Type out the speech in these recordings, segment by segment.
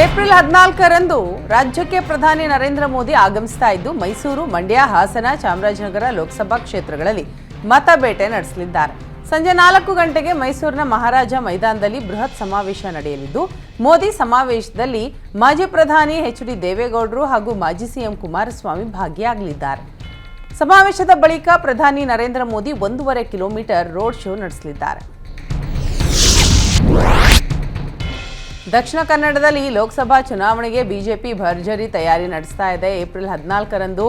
April ಹದಿನಾಲ್ಕರಂದು ರಾಜ್ಯಕ್ಕೆ ಪ್ರಧಾನಿ ನರೇಂದ್ರ ಮೋದಿ ಆಗಮಿಸ್ತಾ ಇದ್ದು, ಮೈಸೂರು, ಮಂಡ್ಯ, ಹಾಸನ, ಚಾಮರಾಜನಗರ ಲೋಕಸಭಾ ಕ್ಷೇತ್ರಗಳಲ್ಲಿ ಮತಬೇಟೆ ನಡೆಸಲಿದ್ದಾರೆ. ಸಂಜೆ ನಾಲ್ಕು ಗಂಟೆಗೆ ಮೈಸೂರಿನ ಮಹಾರಾಜ ಮೈದಾನದಲ್ಲಿ ಬೃಹತ್ ಸಮಾವೇಶ ನಡೆಯಲಿದ್ದು, ಮೋದಿ ಸಮಾವೇಶದಲ್ಲಿ ಮಾಜಿ ಪ್ರಧಾನಿ ಎಚ್ ಡಿ ದೇವೇಗೌಡರು ಹಾಗೂ ಮಾಜಿ ಸಿಎಂ ಕುಮಾರಸ್ವಾಮಿ ಭಾಗಿಯಾಗಲಿದ್ದಾರೆ. ಸಮಾವೇಶದ ಬಳಿಕ ಪ್ರಧಾನಿ ನರೇಂದ್ರ ಮೋದಿ ಒಂದೂವರೆ ಕಿಲೋಮೀಟರ್ ರೋಡ್ ಶೋ ನಡೆಸಲಿದ್ದಾರೆ. ದಕ್ಷಿಣ ಕನ್ನಡದಲ್ಲಿ ಲೋಕಸಭಾ ಚುನಾವಣೆಗೆ ಬಿಜೆಪಿ ಭರ್ಜರಿ ತಯಾರಿ ನಡೆಸ್ತಾ ಇದೆ. ಏಪ್ರಿಲ್ ಹದಿನಾಲ್ಕರಂದು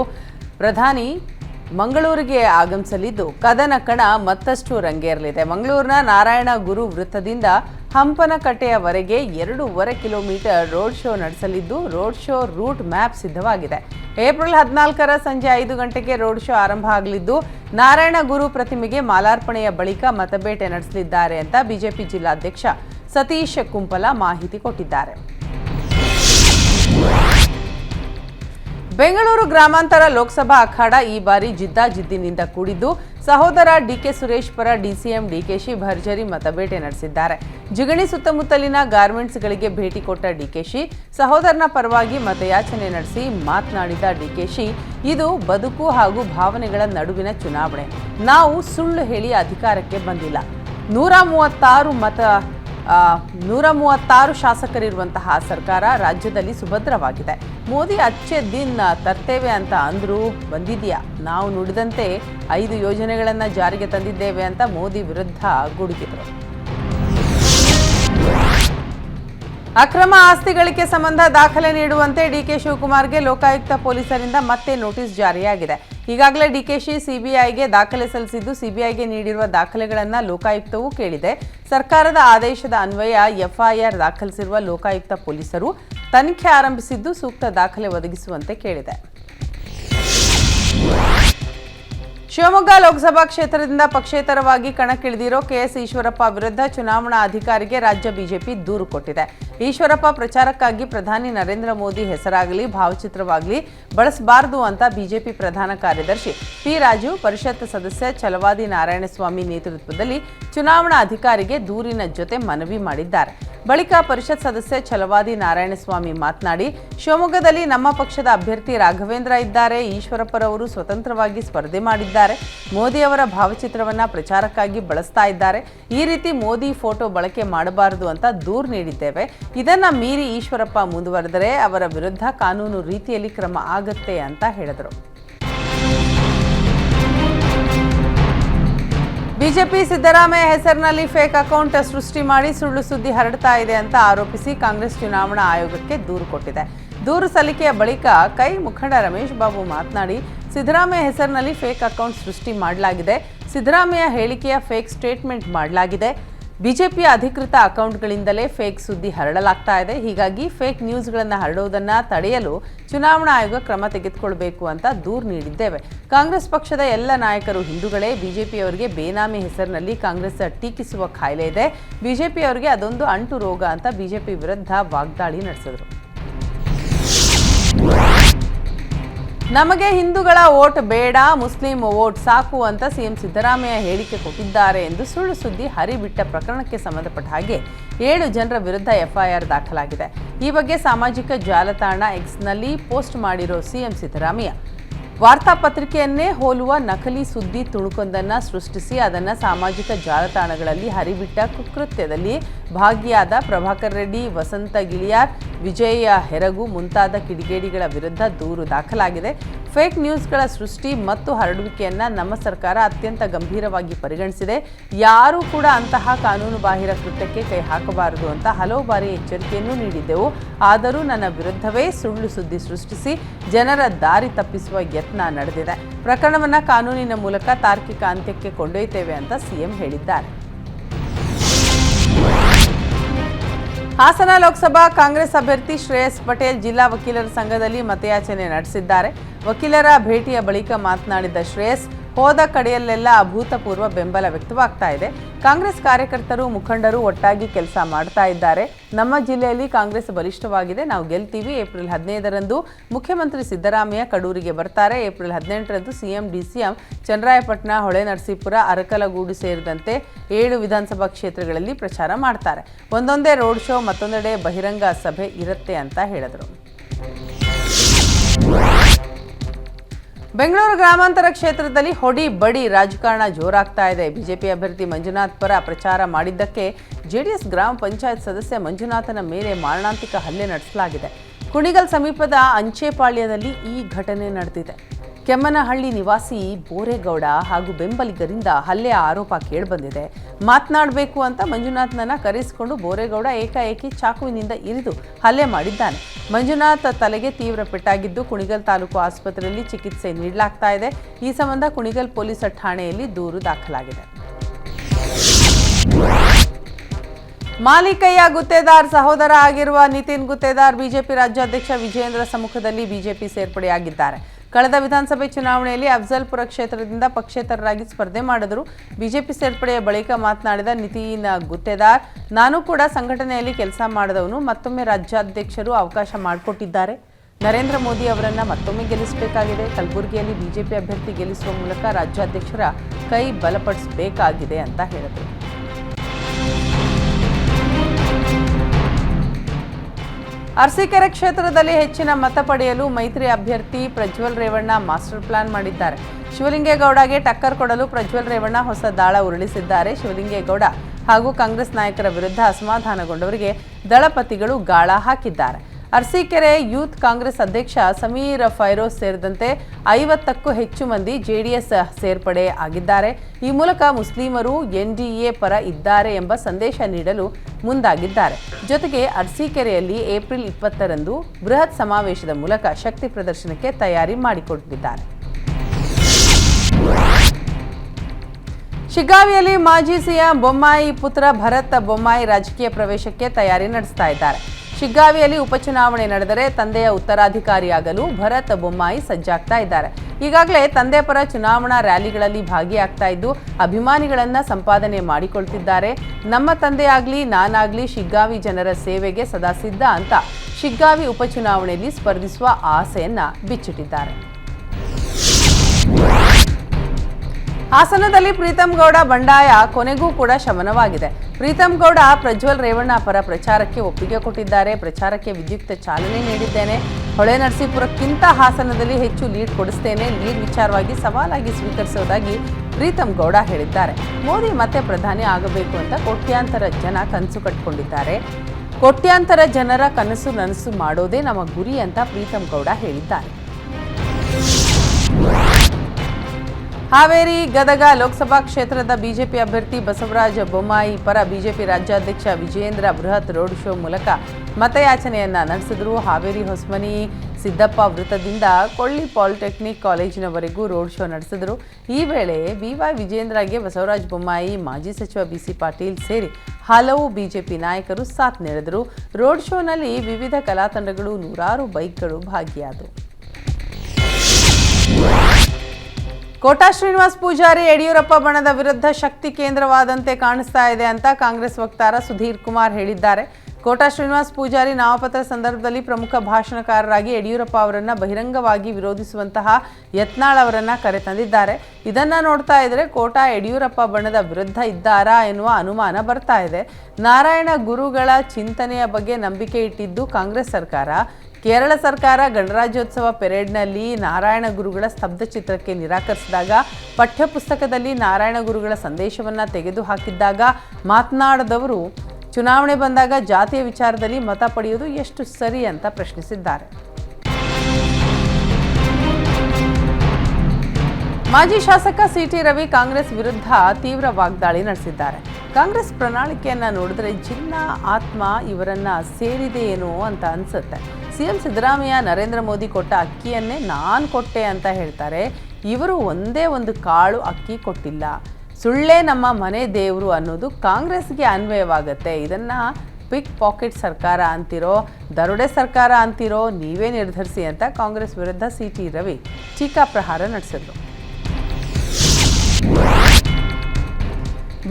ಪ್ರಧಾನಿ ಮಂಗಳೂರಿಗೆ ಆಗಮಿಸಲಿದ್ದು, ಕದನ ಕಣ ಮತ್ತಷ್ಟು ರಂಗೇರಲಿದೆ. ಮಂಗಳೂರಿನ ನಾರಾಯಣ ಗುರು ವೃತ್ತದಿಂದ ಹಂಪನಕಟ್ಟೆಯವರೆಗೆ ಎರಡೂವರೆ ಕಿಲೋಮೀಟರ್ ರೋಡ್ ಶೋ ನಡೆಸಲಿದ್ದು, ರೋಡ್ ಶೋ ರೂಟ್ ಮ್ಯಾಪ್ ಸಿದ್ಧವಾಗಿದೆ. ಏಪ್ರಿಲ್ ಹದಿನಾಲ್ಕರ ಸಂಜೆ ಐದು ಗಂಟೆಗೆ ರೋಡ್ ಶೋ ಆರಂಭ ಆಗಲಿದ್ದು, ನಾರಾಯಣ ಗುರು ಪ್ರತಿಮೆಗೆ ಮಾಲಾರ್ಪಣೆಯ ಬಳಿಕ ಮತಬೇಟೆ ನಡೆಸಲಿದ್ದಾರೆ ಅಂತ ಬಿಜೆಪಿ ಜಿಲ್ಲಾಧ್ಯಕ್ಷ ಸತೀಶ್ ಕುಂಪಲ ಮಾಹಿತಿ ಕೊಟ್ಟಿದ್ದಾರೆ. ಬೆಂಗಳೂರು ಗ್ರಾಮಾಂತರ ಲೋಕಸಭಾ ಅಖಾಡ ಈ ಬಾರಿ ಜಿದ್ದಾಜಿದ್ದಿನಿಂದ ಕೂಡಿದ್ದು ಸಹೋದರ ಡಿಕೆ ಸುರೇಶ್ ಪರ ಡಿಸಿಎಂ ಡಿಕೆಶಿ ಭರ್ಜರಿ ಮತಬೇಟೆ ನಡೆಸಿದ್ದಾರೆ. ಜಿಗಣಿ ಸುತ್ತಮುತ್ತಲಿನ ಗಾರ್ಮೆಂಟ್ಸ್ಗಳಿಗೆ ಭೇಟಿ ಕೊಟ್ಟ ಡಿಕೆಶಿ ಸಹೋದರನ ಪರವಾಗಿ ಮತಯಾಚನೆ ನಡೆಸಿ ಮಾತನಾಡಿದ ಡಿಕೆಶಿ, ಇದು ಬದುಕು ಹಾಗೂ ಭಾವನೆಗಳ ನಡುವಿನ ಚುನಾವಣೆ. ನಾವು ಸುಳ್ಳು ಹೇಳಿ ಅಧಿಕಾರಕ್ಕೆ ಬಂದಿಲ್ಲ. ನೂರ ಮೂವತ್ತಾರು ಮತ ನೂರ ಮೂವತ್ತಾರು ಶಾಸಕರಿರುವಂತಹ ಸರ್ಕಾರ ರಾಜ್ಯದಲ್ಲಿ ಸುಭದ್ರವಾಗಿದೆ. ಮೋದಿ ಅಚ್ಚೆ ದಿನ್ ತರ್ತೇವೆ ಅಂತ ಅಂದರೂ ಬಂದಿದೆಯಾ? ನಾವು ನುಡಿದಂತೆ ಐದು ಯೋಜನೆಗಳನ್ನು ಜಾರಿಗೆ ತಂದಿದ್ದೇವೆ ಅಂತ ಮೋದಿ ವಿರುದ್ಧ ಗುಡುಗಿದರು. ಅಕ್ರಮ ಆಸ್ತಿಗಳಿಗೆ ಸಂಬಂಧ ದಾಖಲೆ ನೀಡುವಂತೆ ಡಿಕೆ ಶಿವಕುಮಾರ್ಗೆ ಲೋಕಾಯುಕ್ತ ಪೊಲೀಸರಿಂದ ಮತ್ತೆ ನೋಟಿಸ್ ಜಾರಿಯಾಗಿದೆ. ಈಗಾಗಲೇ ಡಿಕೆಶಿ ಸಿಬಿಐಗೆ ದಾಖಲೆ ಸಲ್ಲಿಸಿದ್ದು ಸಿಬಿಐಗೆ ನೀಡಿರುವ ದಾಖಲೆಗಳನ್ನು ಲೋಕಾಯುಕ್ತವೂ ಕೇಳಿದೆ. ಸರ್ಕಾರದ ಆದೇಶದ ಅನ್ವಯ ಎಫ್ಐಆರ್ ದಾಖಲಿಸಿರುವ ಲೋಕಾಯುಕ್ತ ಪೊಲೀಸರು ತನಿಖೆ ಆರಂಭಿಸಿದ್ದು ಸೂಕ್ತ ದಾಖಲೆ ಒದಗಿಸುವಂತೆ ಕೇಳಿದೆ. ಶಿವಮೊಗ್ಗ ಲೋಕಸಭಾ ಕ್ಷೇತ್ರದಿಂದ ಪಕ್ಷೇತರವಾಗಿ ಕಣಕ್ಕಿಳಿದಿರೋ ಕೆಎಸ್ ಈಶ್ವರಪ್ಪ ವಿರುದ್ಧ ಚುನಾವಣಾ ಅಧಿಕಾರಿಗೆ ರಾಜ್ಯ ಬಿಜೆಪಿ ದೂರು ಕೊಟ್ಟಿದೆ. ಈಶ್ವರಪ್ಪ ಪ್ರಚಾರಕ್ಕಾಗಿ ಪ್ರಧಾನಿ ನರೇಂದ್ರ ಮೋದಿ ಹೆಸರಾಗಲಿ, ಭಾವಚಿತ್ರವಾಗಲಿ ಬಳಸಬಾರದು ಅಂತ ಬಿಜೆಪಿ ಪ್ರಧಾನ ಕಾರ್ಯದರ್ಶಿ ಪಿ ರಾಜು, ಪರಿಷತ್ ಸದಸ್ಯ ಛಲವಾದಿ ನಾರಾಯಣಸ್ವಾಮಿ ನೇತೃತ್ವದಲ್ಲಿ ಚುನಾವಣಾ ಅಧಿಕಾರಿಗೆ ದೂರಿನ ಜೊತೆ ಮನವಿ ಮಾಡಿದ್ದಾರೆ. ಬಳಿಕ ಪರಿಷತ್ ಸದಸ್ಯ ಛಲವಾದಿ ನಾರಾಯಣಸ್ವಾಮಿ ಮಾತನಾಡಿ, ಶಿವಮೊಗ್ಗದಲ್ಲಿ ನಮ್ಮ ಪಕ್ಷದ ಅಭ್ಯರ್ಥಿ ರಾಘವೇಂದ್ರ ಇದ್ದಾರೆ. ಈಶ್ವರಪ್ಪರವರು ಸ್ವತಂತ್ರವಾಗಿ ಸ್ಪರ್ಧೆ ಮಾಡಿದ್ದಾರೆ. ಮೋದಿ ಅವರ ಭಾವಚಿತ್ರವನ್ನ ಪ್ರಚಾರಕ್ಕಾಗಿ ಬಳಸ್ತಾ ಇದ್ದಾರೆ. ಈ ರೀತಿ ಮೋದಿ ಫೋಟೋ ಬಳಕೆ ಮಾಡಬಾರದು ಅಂತ ದೂರು ನೀಡಿದ್ದೇವೆ. ಇದನ್ನ ಮೀರಿ ಈಶ್ವರಪ್ಪ ಮುಂದುವರೆದರೆ ಅವರ ವಿರುದ್ಧ ಕಾನೂನು ರೀತಿಯಲ್ಲಿ ಕ್ರಮ ಆಗತ್ತೆ ಅಂತ ಹೇಳಿದರು. ಬಿಜೆಪಿ ಸಿದ್ದರಾಮಯ್ಯ ಹೆಸರಿನಲ್ಲಿ ಫೇಕ್ ಅಕೌಂಟ್ ಸೃಷ್ಟಿ ಮಾಡಿ ಸುಳ್ಳು ಸುದ್ದಿ ಹರಡ್ತಾ ಇದೆ ಅಂತ ಆರೋಪಿಸಿ ಕಾಂಗ್ರೆಸ್ ಚುನಾವಣಾ ಆಯೋಗಕ್ಕೆ ದೂರು ಕೊಟ್ಟಿದೆ. ದೂರು ಸಲ್ಲಿಕೆಯ ಬಳಿಕ ಕೈ ಮುಖಂಡ ರಮೇಶ್ ಬಾಬು ಮಾತನಾಡಿ ಸಿದ್ದರಾಮಯ್ಯ ಹೆಸರಿನಲ್ಲಿ ಫೇಕ್ ಅಕೌಂಟ್ ಸೃಷ್ಟಿ ಮಾಡಲಾಗಿದೆ. ಸಿದ್ದರಾಮಯ್ಯ ಹೇಳಿಕೆಯ ಫೇಕ್ ಸ್ಟೇಟ್ಮೆಂಟ್ ಮಾಡಲಾಗಿದೆ. ಬಿಜೆಪಿಯ ಅಧಿಕೃತ ಅಕೌಂಟ್ಗಳಿಂದಲೇ ಫೇಕ್ ಸುದ್ದಿ ಹರಡಲಾಗ್ತಾ ಇದೆ. ಹೀಗಾಗಿ ಫೇಕ್ ನ್ಯೂಸ್ಗಳನ್ನು ಹರಡುವುದನ್ನು ತಡೆಯಲು ಚುನಾವಣಾ ಆಯೋಗ ಕ್ರಮ ತೆಗೆದುಕೊಳ್ಬೇಕು ಅಂತ ದೂರು ನೀಡಿದ್ದೇವೆ. ಕಾಂಗ್ರೆಸ್ ಪಕ್ಷದ ಎಲ್ಲ ನಾಯಕರು ಹಿಂದೂಗಳೇ ಬಿಜೆಪಿಯವರಿಗೆ ಬೇನಾಮಿ ಹೆಸರಿನಲ್ಲಿ ಕಾಂಗ್ರೆಸ್ ಟೀಕಿಸುವ ಕಾಯಿಲೆ ಇದೆ. ಬಿಜೆಪಿಯವರಿಗೆ ಅದೊಂದು ಅಂಟು ರೋಗ ಅಂತ ಬಿಜೆಪಿ ವಿರುದ್ಧ ವಾಗ್ದಾಳಿ ನಡೆಸಿದರು. ನಮಗೆ ಹಿಂದೂಗಳ ಓಟ್ ಬೇಡ, ಮುಸ್ಲಿಂ ಓಟ್ ಸಾಕು ಅಂತ ಸಿಎಂ ಸಿದ್ದರಾಮಯ್ಯ ಹೇಳಿಕೆ ಕೊಟ್ಟಿದ್ದಾರೆ ಎಂದು ಸುಳ್ಳು ಸುದ್ದಿ ಹರಿಬಿಟ್ಟ ಪ್ರಕರಣಕ್ಕೆ ಸಂಬಂಧಪಟ್ಟ ಹಾಗೆ ಏಳು ಜನರ ವಿರುದ್ಧ ಎಫ್ಐಆರ್ ದಾಖಲಾಗಿದೆ. ಈ ಬಗ್ಗೆ ಸಾಮಾಜಿಕ ಜಾಲತಾಣ ಎಕ್ಸ್ನಲ್ಲಿ ಪೋಸ್ಟ್ ಮಾಡಿರೋ ಸಿಎಂ ಸಿದ್ದರಾಮಯ್ಯ ವಾರ್ತಾಪತ್ರಿಕೆಯನ್ನೇ ಹೋಲುವ ನಕಲಿ ಸುದ್ದಿ ತುಣುಕೊಂದನ್ನು ಸೃಷ್ಟಿಸಿ ಅದನ್ನು ಸಾಮಾಜಿಕ ಜಾಲತಾಣಗಳಲ್ಲಿ ಹರಿಬಿಟ್ಟ ಕುಕೃತ್ಯದಲ್ಲಿ ಭಾಗಿಯಾದ ಪ್ರಭಾಕರ್ ರೆಡ್ಡಿ, ವಸಂತ ಗಿಳಿಯಾರ್, ವಿಜಯ ಹೆರಗು ಮುಂತಾದ ಕಿಡಿಗೇಡಿಗಳ ವಿರುದ್ಧ ದೂರು ದಾಖಲಾಗಿದೆ. ಫೇಕ್ ನ್ಯೂಸ್ಗಳ ಸೃಷ್ಟಿ ಮತ್ತು ಹರಡುವಿಕೆಯನ್ನು ನಮ್ಮ ಸರ್ಕಾರ ಅತ್ಯಂತ ಗಂಭೀರವಾಗಿ ಪರಿಗಣಿಸಿದೆ. ಯಾರೂ ಕೂಡ ಅಂತಹ ಕಾನೂನು ಬಾಹಿರ ಕೃತ್ಯಕ್ಕೆ ಕೈ ಹಾಕಬಾರದು ಅಂತ ಹಲವು ಬಾರಿ ಎಚ್ಚರಿಕೆಯನ್ನು ನೀಡಿದ್ದೆವು. ಆದರೂ ನನ್ನ ವಿರುದ್ಧವೇ ಸುಳ್ಳು ಸುದ್ದಿ ಸೃಷ್ಟಿಸಿ ಜನರ ದಾರಿ ತಪ್ಪಿಸುವ ಯತ್ನ ನಡೆದಿದೆ. ಪ್ರಕರಣವನ್ನು ಕಾನೂನಿನ ಮೂಲಕ ತಾರ್ಕಿಕ ಅಂತ್ಯಕ್ಕೆ ಕೊಂಡೊಯ್ತೇವೆ ಅಂತ ಸಿಎಂ ಹೇಳಿದ್ದಾರೆ. ಹಾಸನ ಲೋಕಸಭಾ ಕಾಂಗ್ರೆಸ್ ಅಭ್ಯರ್ಥಿ ಶ್ರೇಯಸ್ ಪಟೇಲ್ ಜಿಲ್ಲಾ ವಕೀಲರ ಸಂಘದಲ್ಲಿ ಮತಯಾಚನೆ ನಡೆಸಿದ್ದಾರೆ. ವಕೀಲರ ಭೇಟಿಯ ಬಳಿಕ ಮಾತನಾಡಿದ ಶ್ರೇಯಸ್ ಹೋದ ಕಡೆಯಲ್ಲೆಲ್ಲ ಅಭೂತಪೂರ್ವ ಬೆಂಬಲ ವ್ಯಕ್ತವಾಗ್ತಾ ಇದೆ. ಕಾಂಗ್ರೆಸ್ ಕಾರ್ಯಕರ್ತರು, ಮುಖಂಡರು ಒಟ್ಟಾಗಿ ಕೆಲಸ ಮಾಡ್ತಾ ಇದ್ದಾರೆ. ನಮ್ಮ ಜಿಲ್ಲೆಯಲ್ಲಿ ಕಾಂಗ್ರೆಸ್ ಬಲಿಷ್ಠವಾಗಿದೆ. ನಾವು ಗೆಲ್ತೀವಿ. ಏಪ್ರಿಲ್ ಹದಿನೈದರಂದು ಮುಖ್ಯಮಂತ್ರಿ ಸಿದ್ದರಾಮಯ್ಯ ಕಡೂರಿಗೆ ಬರ್ತಾರೆ. ಏಪ್ರಿಲ್ ಹದಿನೆಂಟರಂದು ಸಿಎಂ, ಡಿಸಿಎಂ ಚನ್ನರಾಯಪಟ್ಟಣ ಹೊಳೆನರಸೀಪುರ ಅರಕಲಗೂಡು ಸೇರಿದಂತೆ ಏಳು ವಿಧಾನಸಭಾ ಕ್ಷೇತ್ರಗಳಲ್ಲಿ ಪ್ರಚಾರ ಮಾಡ್ತಾರೆ. ಒಂದೊಂದೇ ರೋಡ್ ಶೋ, ಮತ್ತೊಂದೆಡೆ ಬಹಿರಂಗ ಸಭೆ ಇರುತ್ತೆ ಅಂತ ಹೇಳಿದರು. ಬೆಂಗಳೂರು ಗ್ರಾಮಾಂತರ ಕ್ಷೇತ್ರದಲ್ಲಿ ಹೊಡಿ ಬಡಿ ರಾಜಕಾರಣ ಜೋರಾಗ್ತಾ ಇದೆ. ಬಿಜೆಪಿ ಅಭ್ಯರ್ಥಿ ಮಂಜುನಾಥ್ ಪರ ಪ್ರಚಾರ ಮಾಡಿದ್ದಕ್ಕೆ ಜೆಡಿಎಸ್ ಗ್ರಾಮ ಪಂಚಾಯತ್ ಸದಸ್ಯ ಮಂಜುನಾಥನ ಮೇಲೆ ಮಾರಣಾಂತಿಕ ಹಲ್ಲೆ ನಡೆಸಲಾಗಿದೆ. ಕುಣಿಗಲ್ ಸಮೀಪದ ಅಂಚೆಪಾಳ್ಯದಲ್ಲಿ ಈ ಘಟನೆ ನಡೆದಿದೆ. ಕೆಮ್ಮನಹಳ್ಳಿ ನಿವಾಸಿ ಬೋರೇಗೌಡ ಹಾಗೂ ಬೆಂಬಲಿಗರಿಂದ ಹಲ್ಲೆ ಆರೋಪ ಕೇಳಿಬಂದಿದೆ. ಮಾತನಾಡಬೇಕು ಅಂತ ಮಂಜುನಾಥ್ನ ಕರೆಸಿಕೊಂಡು ಬೋರೇಗೌಡ ಏಕಾಏಕಿ ಚಾಕುವಿನಿಂದ ಇರಿದು ಹಲ್ಲೆ ಮಾಡಿದ್ದಾನೆ. ಮಂಜುನಾಥ್ ತಲೆಗೆ ತೀವ್ರ ಪೆಟ್ಟಾಗಿದ್ದು ಕುಣಿಗಲ್ ತಾಲೂಕು ಆಸ್ಪತ್ರೆಯಲ್ಲಿ ಚಿಕಿತ್ಸೆ ನೀಡಲಾಗ್ತಾ ಇದೆ. ಈ ಸಂಬಂಧ ಕುಣಿಗಲ್ ಪೊಲೀಸ್ ಠಾಣೆಯಲ್ಲಿ ದೂರು ದಾಖಲಾಗಿದೆ. ಮಾಲಿಕಯ್ಯ ಗುತ್ತೇದಾರ್ ಸಹೋದರ ಆಗಿರುವ ನಿತಿನ್ ಗುತ್ತೇದಾರ್ ಬಿಜೆಪಿ ರಾಜ್ಯಾಧ್ಯಕ್ಷ ವಿಜಯೇಂದ್ರ ಸಮ್ಮುಖದಲ್ಲಿ ಬಿಜೆಪಿ ಸೇರ್ಪಡೆಯಾಗಿದ್ದಾರೆ. ಕಳೆದ ವಿಧಾನಸಭೆ ಚುನಾವಣೆಯಲ್ಲಿ ಅಫ್ಜಲ್ಪುರ ಕ್ಷೇತ್ರದಿಂದ ಪಕ್ಷೇತರರಾಗಿ ಸ್ಪರ್ಧೆ ಮಾಡಿದರು. ಬಿಜೆಪಿ ಸೇರ್ಪಡೆಯ ಬಳಿಕ ಮಾತನಾಡಿದ ನಿತಿನ್ ಗುತ್ತೇದಾರ್, ನಾನು ಕೂಡ ಸಂಘಟನೆಯಲ್ಲಿ ಕೆಲಸ ಮಾಡಿದವನು, ಮತ್ತೊಮ್ಮೆ ರಾಜ್ಯಾಧ್ಯಕ್ಷರು ಅವಕಾಶ ಮಾಡಿಕೊಟ್ಟಿದ್ದಾರೆ. ನರೇಂದ್ರ ಮೋದಿ ಅವರನ್ನ ಮತ್ತೊಮ್ಮೆ ಗೆಲ್ಲಿಸಬೇಕಾಗಿದೆ. ಕಲಬುರಗಿಯಲ್ಲಿ ಬಿಜೆಪಿ ಅಭ್ಯರ್ಥಿ ಗೆಲ್ಲಿಸುವ ಮೂಲಕ ರಾಜ್ಯಾಧ್ಯಕ್ಷರ ಕೈ ಬಲಪಡಿಸಬೇಕಾಗಿದೆ ಅಂತ ಹೇಳಿದರು. ಅರಸೀಕೆರೆ ಕ್ಷೇತ್ರದಲ್ಲಿ ಹೆಚ್ಚಿನ ಮತ ಪಡೆಯಲು ಮೈತ್ರಿ ಅಭ್ಯರ್ಥಿ ಪ್ರಜ್ವಲ್ ರೇವಣ್ಣ ಮಾಸ್ಟರ್ ಪ್ಲಾನ್ ಮಾಡಿದ್ದಾರೆ. ಶಿವಲಿಂಗೇಗೌಡಗೆ ಟಕ್ಕರ್ ಕೊಡಲು ಪ್ರಜ್ವಲ್ ರೇವಣ್ಣ ಹೊಸ ದಾಳ ಉರುಳಿಸಿದ್ದಾರೆ. ಶಿವಲಿಂಗೇಗೌಡ ಹಾಗೂ ಕಾಂಗ್ರೆಸ್ ನಾಯಕರ ವಿರುದ್ಧ ಅಸಮಾಧಾನಗೊಂಡವರಿಗೆ ದಳಪತಿಗಳು ಗಾಳ ಹಾಕಿದ್ದಾರೆ. ಅರಸೀಕೆರೆ ಯೂತ್ ಕಾಂಗ್ರೆಸ್ ಅಧ್ಯಕ್ಷ ಸಮೀರ್ ಫೈರೋಸ್ ಸೇರಿದಂತೆ ಐವತ್ತಕ್ಕೂ ಹೆಚ್ಚು ಮಂದಿ ಜೆಡಿಎಸ್ ಸೇರ್ಪಡೆ ಆಗಿದ್ದಾರೆ. ಈ ಮೂಲಕ ಮುಸ್ಲಿಮರು ಎನ್ಡಿಎ ಪರ ಇದ್ದಾರೆ ಎಂಬ ಸಂದೇಶ ನೀಡಲು ಮುಂದಾಗಿದ್ದಾರೆ. ಜೊತೆಗೆ ಅರಸೀಕೆರೆಯಲ್ಲಿ ಏಪ್ರಿಲ್ ಇಪ್ಪತ್ತರಂದು ಬೃಹತ್ ಸಮಾವೇಶದ ಮೂಲಕ ಶಕ್ತಿ ಪ್ರದರ್ಶನಕ್ಕೆ ತಯಾರಿ ಮಾಡಿಕೊಂಡಿದ್ದಾರೆ. ಶಿಗ್ಗಾವಿಯಲ್ಲಿ ಮಾಜಿ ಸಿಎಂ ಬೊಮ್ಮಾಯಿ ಪುತ್ರ ಭರತ್ ಬೊಮ್ಮಾಯಿ ರಾಜಕೀಯ ಪ್ರವೇಶಕ್ಕೆ ತಯಾರಿ ನಡೆಸ್ತಾ ಇದ್ದಾರೆ. ಶಿಗ್ಗಾವಿಯಲ್ಲಿ ಉಪಚುನಾವಣೆ ನಡೆದರೆ ತಂದೆಯ ಉತ್ತರಾಧಿಕಾರಿಯಾಗಲು ಭರತ್ ಬೊಮ್ಮಾಯಿ ಸಜ್ಜಾಗ್ತಾ ಇದ್ದಾರೆ. ಈಗಾಗಲೇ ತಂದೆ ಪರ ಚುನಾವಣಾ ರ್ಯಾಲಿಗಳಲ್ಲಿ ಭಾಗಿಯಾಗ್ತಾ ಇದ್ದು, ಅಭಿಮಾನಿಗಳನ್ನ ಸಂಪಾದನೆ ಮಾಡಿಕೊಳ್ತಿದ್ದಾರೆ. ನಮ್ಮ ತಂದೆಯಾಗ್ಲಿ, ನಾನಾಗ್ಲಿ ಶಿಗ್ಗಾವಿ ಜನರ ಸೇವೆಗೆ ಸದಾ ಸಿದ್ಧ ಅಂತ ಶಿಗ್ಗಾವಿ ಉಪಚುನಾವಣೆಯಲ್ಲಿ ಸ್ಪರ್ಧಿಸುವ ಆಸೆಯನ್ನ ಬಿಚ್ಚಿಟ್ಟಿದ್ದಾರೆ. ಹಾಸನದಲ್ಲಿ ಪ್ರೀತಂ ಗೌಡ ಬಂಡಾಯ ಕೊನೆಗೂ ಕೂಡ ಶಮನವಾಗಿದೆ. ಪ್ರೀತಂ ಗೌಡ ಪ್ರಜ್ವಲ್ ರೇವಣ್ಣ ಪರ ಪ್ರಚಾರಕ್ಕೆ ಒಪ್ಪಿಗೆ ಕೊಟ್ಟಿದ್ದಾರೆ. ಪ್ರಚಾರಕ್ಕೆ ವಿದ್ಯುಕ್ತ ಚಾಲನೆ ನೀಡಿದ್ದೇನೆ. ಹೊಳೆ ನರಸೀಪುರಕ್ಕಿಂತ ಹಾಸನದಲ್ಲಿ ಹೆಚ್ಚು ಲೀಡ್ ಕೊಡಿಸ್ತೇನೆ. ಲೀಡ್ ವಿಚಾರವಾಗಿ ಸವಾಲಾಗಿ ಸ್ವೀಕರಿಸುವುದಾಗಿ ಪ್ರೀತಂ ಗೌಡ ಹೇಳಿದ್ದಾರೆ. ಮೋದಿ ಮತ್ತೆ ಪ್ರಧಾನಿ ಆಗಬೇಕು ಅಂತ ಕೋಟ್ಯಾಂತರ ಜನ ಕನಸು ಕಟ್ಟಿಕೊಂಡಿದ್ದಾರೆ ಕೋಟ್ಯಾಂತರ ಜನರ ಕನಸು ನನಸು ಮಾಡೋದೇ ನಮ್ಮ ಗುರಿ ಅಂತ ಪ್ರೀತಂ ಗೌಡ ಹೇಳಿದ್ದಾರೆ. ಹಾವೇರಿ ಗದಗ ಲೋಕಸಭಾ ಕ್ಷೇತ್ರದ ಬಿಜೆಪಿ ಅಭ್ಯರ್ಥಿ ಬಸವರಾಜ ಬೊಮ್ಮಾಯಿ ಪರ ಬಿಜೆಪಿ ರಾಜ್ಯಾಧ್ಯಕ್ಷ ವಿಜಯೇಂದ್ರ ಬೃಹತ್ ರೋಡ್ ಶೋ ಮೂಲಕ ಮತಯಾಚನೆಯನ್ನ ನಡೆಸಿದರು. ಹಾವೇರಿ ಹೊಸಮನಿ ಸಿದ್ದಪ್ಪ ವೃತ್ತದಿಂದ ಕೊಳ್ಳಿ ಪಾಲಿಟೆಕ್ನಿಕ್ ಕಾಲೇಜಿನವರೆಗೂ ರೋಡ್ ಶೋ ನಡೆಸಿದರು. ಈ ವೇಳೆ ಬಿವೈ ವಿಜೇಂದ್ರಗೆ ಬಸವರಾಜ ಬೊಮ್ಮಾಯಿ, ಮಾಜಿ ಸಚಿವ ಬಿಸಿ ಪಾಟೀಲ್ ಸೇರಿ ಹಲವು ಬಿಜೆಪಿ ನಾಯಕರು ಸಾಥ್ ನೀಡಿದರು. ರೋಡ್ ಶೋನಲ್ಲಿ ವಿವಿಧ ಕಲಾತಂಡಗಳು ನೂರಾರು ಬೈಕ್ಗಳು ಭಾಗಿಯಾದವು. ಕೋಟಾ ಶ್ರೀನಿವಾಸ್ ಪೂಜಾರಿ ಯಡಿಯೂರಪ್ಪ ಬಣದ ವಿರುದ್ಧ ಶಕ್ತಿ ಕೇಂದ್ರವಾದಂತೆ ಕಾಣಿಸ್ತಾ ಇದೆ ಅಂತ ಕಾಂಗ್ರೆಸ್ ವಕ್ತಾರ ಸುಧೀರ್ ಕುಮಾರ್ ಹೇಳಿದ್ದಾರೆ. ಕೋಟಾ ಶ್ರೀನಿವಾಸ್ ಪೂಜಾರಿ ನಾಮಪತ್ರ ಸಂದರ್ಭದಲ್ಲಿ ಪ್ರಮುಖ ಭಾಷಣಕಾರರಾಗಿ ಯಡಿಯೂರಪ್ಪ ಅವರನ್ನ ಬಹಿರಂಗವಾಗಿ ವಿರೋಧಿಸುವಂತಹ ಯತ್ನಾಳ್ ಅವರನ್ನ ಕರೆತಂದಿದ್ದಾರೆ ಇದನ್ನ ನೋಡ್ತಾ ಇದ್ರೆ ಕೋಟಾ ಯಡಿಯೂರಪ್ಪ ಬಣದ ವಿರುದ್ಧ ಇದ್ದಾರಾ ಎನ್ನುವ ಅನುಮಾನ ಬರ್ತಾ ಇದೆ. ನಾರಾಯಣ ಗುರುಗಳ ಚಿಂತನೆಯ ಬಗ್ಗೆ ನಂಬಿಕೆ ಇಟ್ಟಿದ್ದು ಕಾಂಗ್ರೆಸ್ ಸರ್ಕಾರ. ಕೇರಳ ಸರ್ಕಾರ ಗಣರಾಜ್ಯೋತ್ಸವ ಪೆರೇಡ್ನಲ್ಲಿ ನಾರಾಯಣ ಗುರುಗಳ ಸ್ತಬ್ಧ ಚಿತ್ರಕ್ಕೆ ನಿರಾಕರಿಸಿದಾಗ ಪಠ್ಯಪುಸ್ತಕದಲ್ಲಿ ನಾರಾಯಣ ಗುರುಗಳ ಸಂದೇಶವನ್ನು ತೆಗೆದುಹಾಕಿದ್ದಾಗ ಮಾತನಾಡದವರು, ಚುನಾವಣೆ ಬಂದಾಗ ಜಾತಿಯ ವಿಚಾರದಲ್ಲಿ ಮತ ಪಡೆಯುವುದು ಎಷ್ಟು ಸರಿ ಅಂತ ಪ್ರಶ್ನಿಸಿದ್ದಾರೆ. ಮಾಜಿ ಶಾಸಕ ಸಿಟಿ ರವಿ ಕಾಂಗ್ರೆಸ್ ವಿರುದ್ಧ ತೀವ್ರ ವಾಗ್ದಾಳಿ ನಡೆಸಿದ್ದಾರೆ. ಕಾಂಗ್ರೆಸ್ ಪ್ರಣಾಳಿಕೆಯನ್ನ ನೋಡಿದ್ರೆ ಜಿನ್ನ, ಆತ್ಮ ಇವರನ್ನ ಸೇರಿದೆ ಏನೋ ಅಂತ ಅನ್ಸುತ್ತೆ. ಸಿಎಂ ಸಿದ್ದರಾಮಯ್ಯ ನರೇಂದ್ರ ಮೋದಿ ಕೊಟ್ಟ ಅಕ್ಕಿಯನ್ನೇ ನಾನು ಕೊಟ್ಟೆ ಅಂತ ಹೇಳ್ತಾರೆ. ಇವರು ಒಂದೇ ಒಂದು ಕಾಳು ಅಕ್ಕಿ ಕೊಟ್ಟಿಲ್ಲ. ಸುಳ್ಳೇ ನಮ್ಮ ಮನೆ ದೇವರು ಅನ್ನೋದು ಕಾಂಗ್ರೆಸ್ಗೆ ಅನ್ವಯವಾಗುತ್ತೆ. ಇದನ್ನ ಪಿಕ್ ಪಾಕೆಟ್ ಸರ್ಕಾರ ಅಂತಿರೋ, ದರೋಡೆ ಸರ್ಕಾರ ಅಂತಿರೋ, ನೀವೇ ನಿರ್ಧರಿಸಿ ಅಂತ ಕಾಂಗ್ರೆಸ್ ವಿರುದ್ಧ ಸಿ ಟಿ ರವಿ ಟೀಕಾ ಪ್ರಹಾರ ನಡೆಸಿದ್ರು.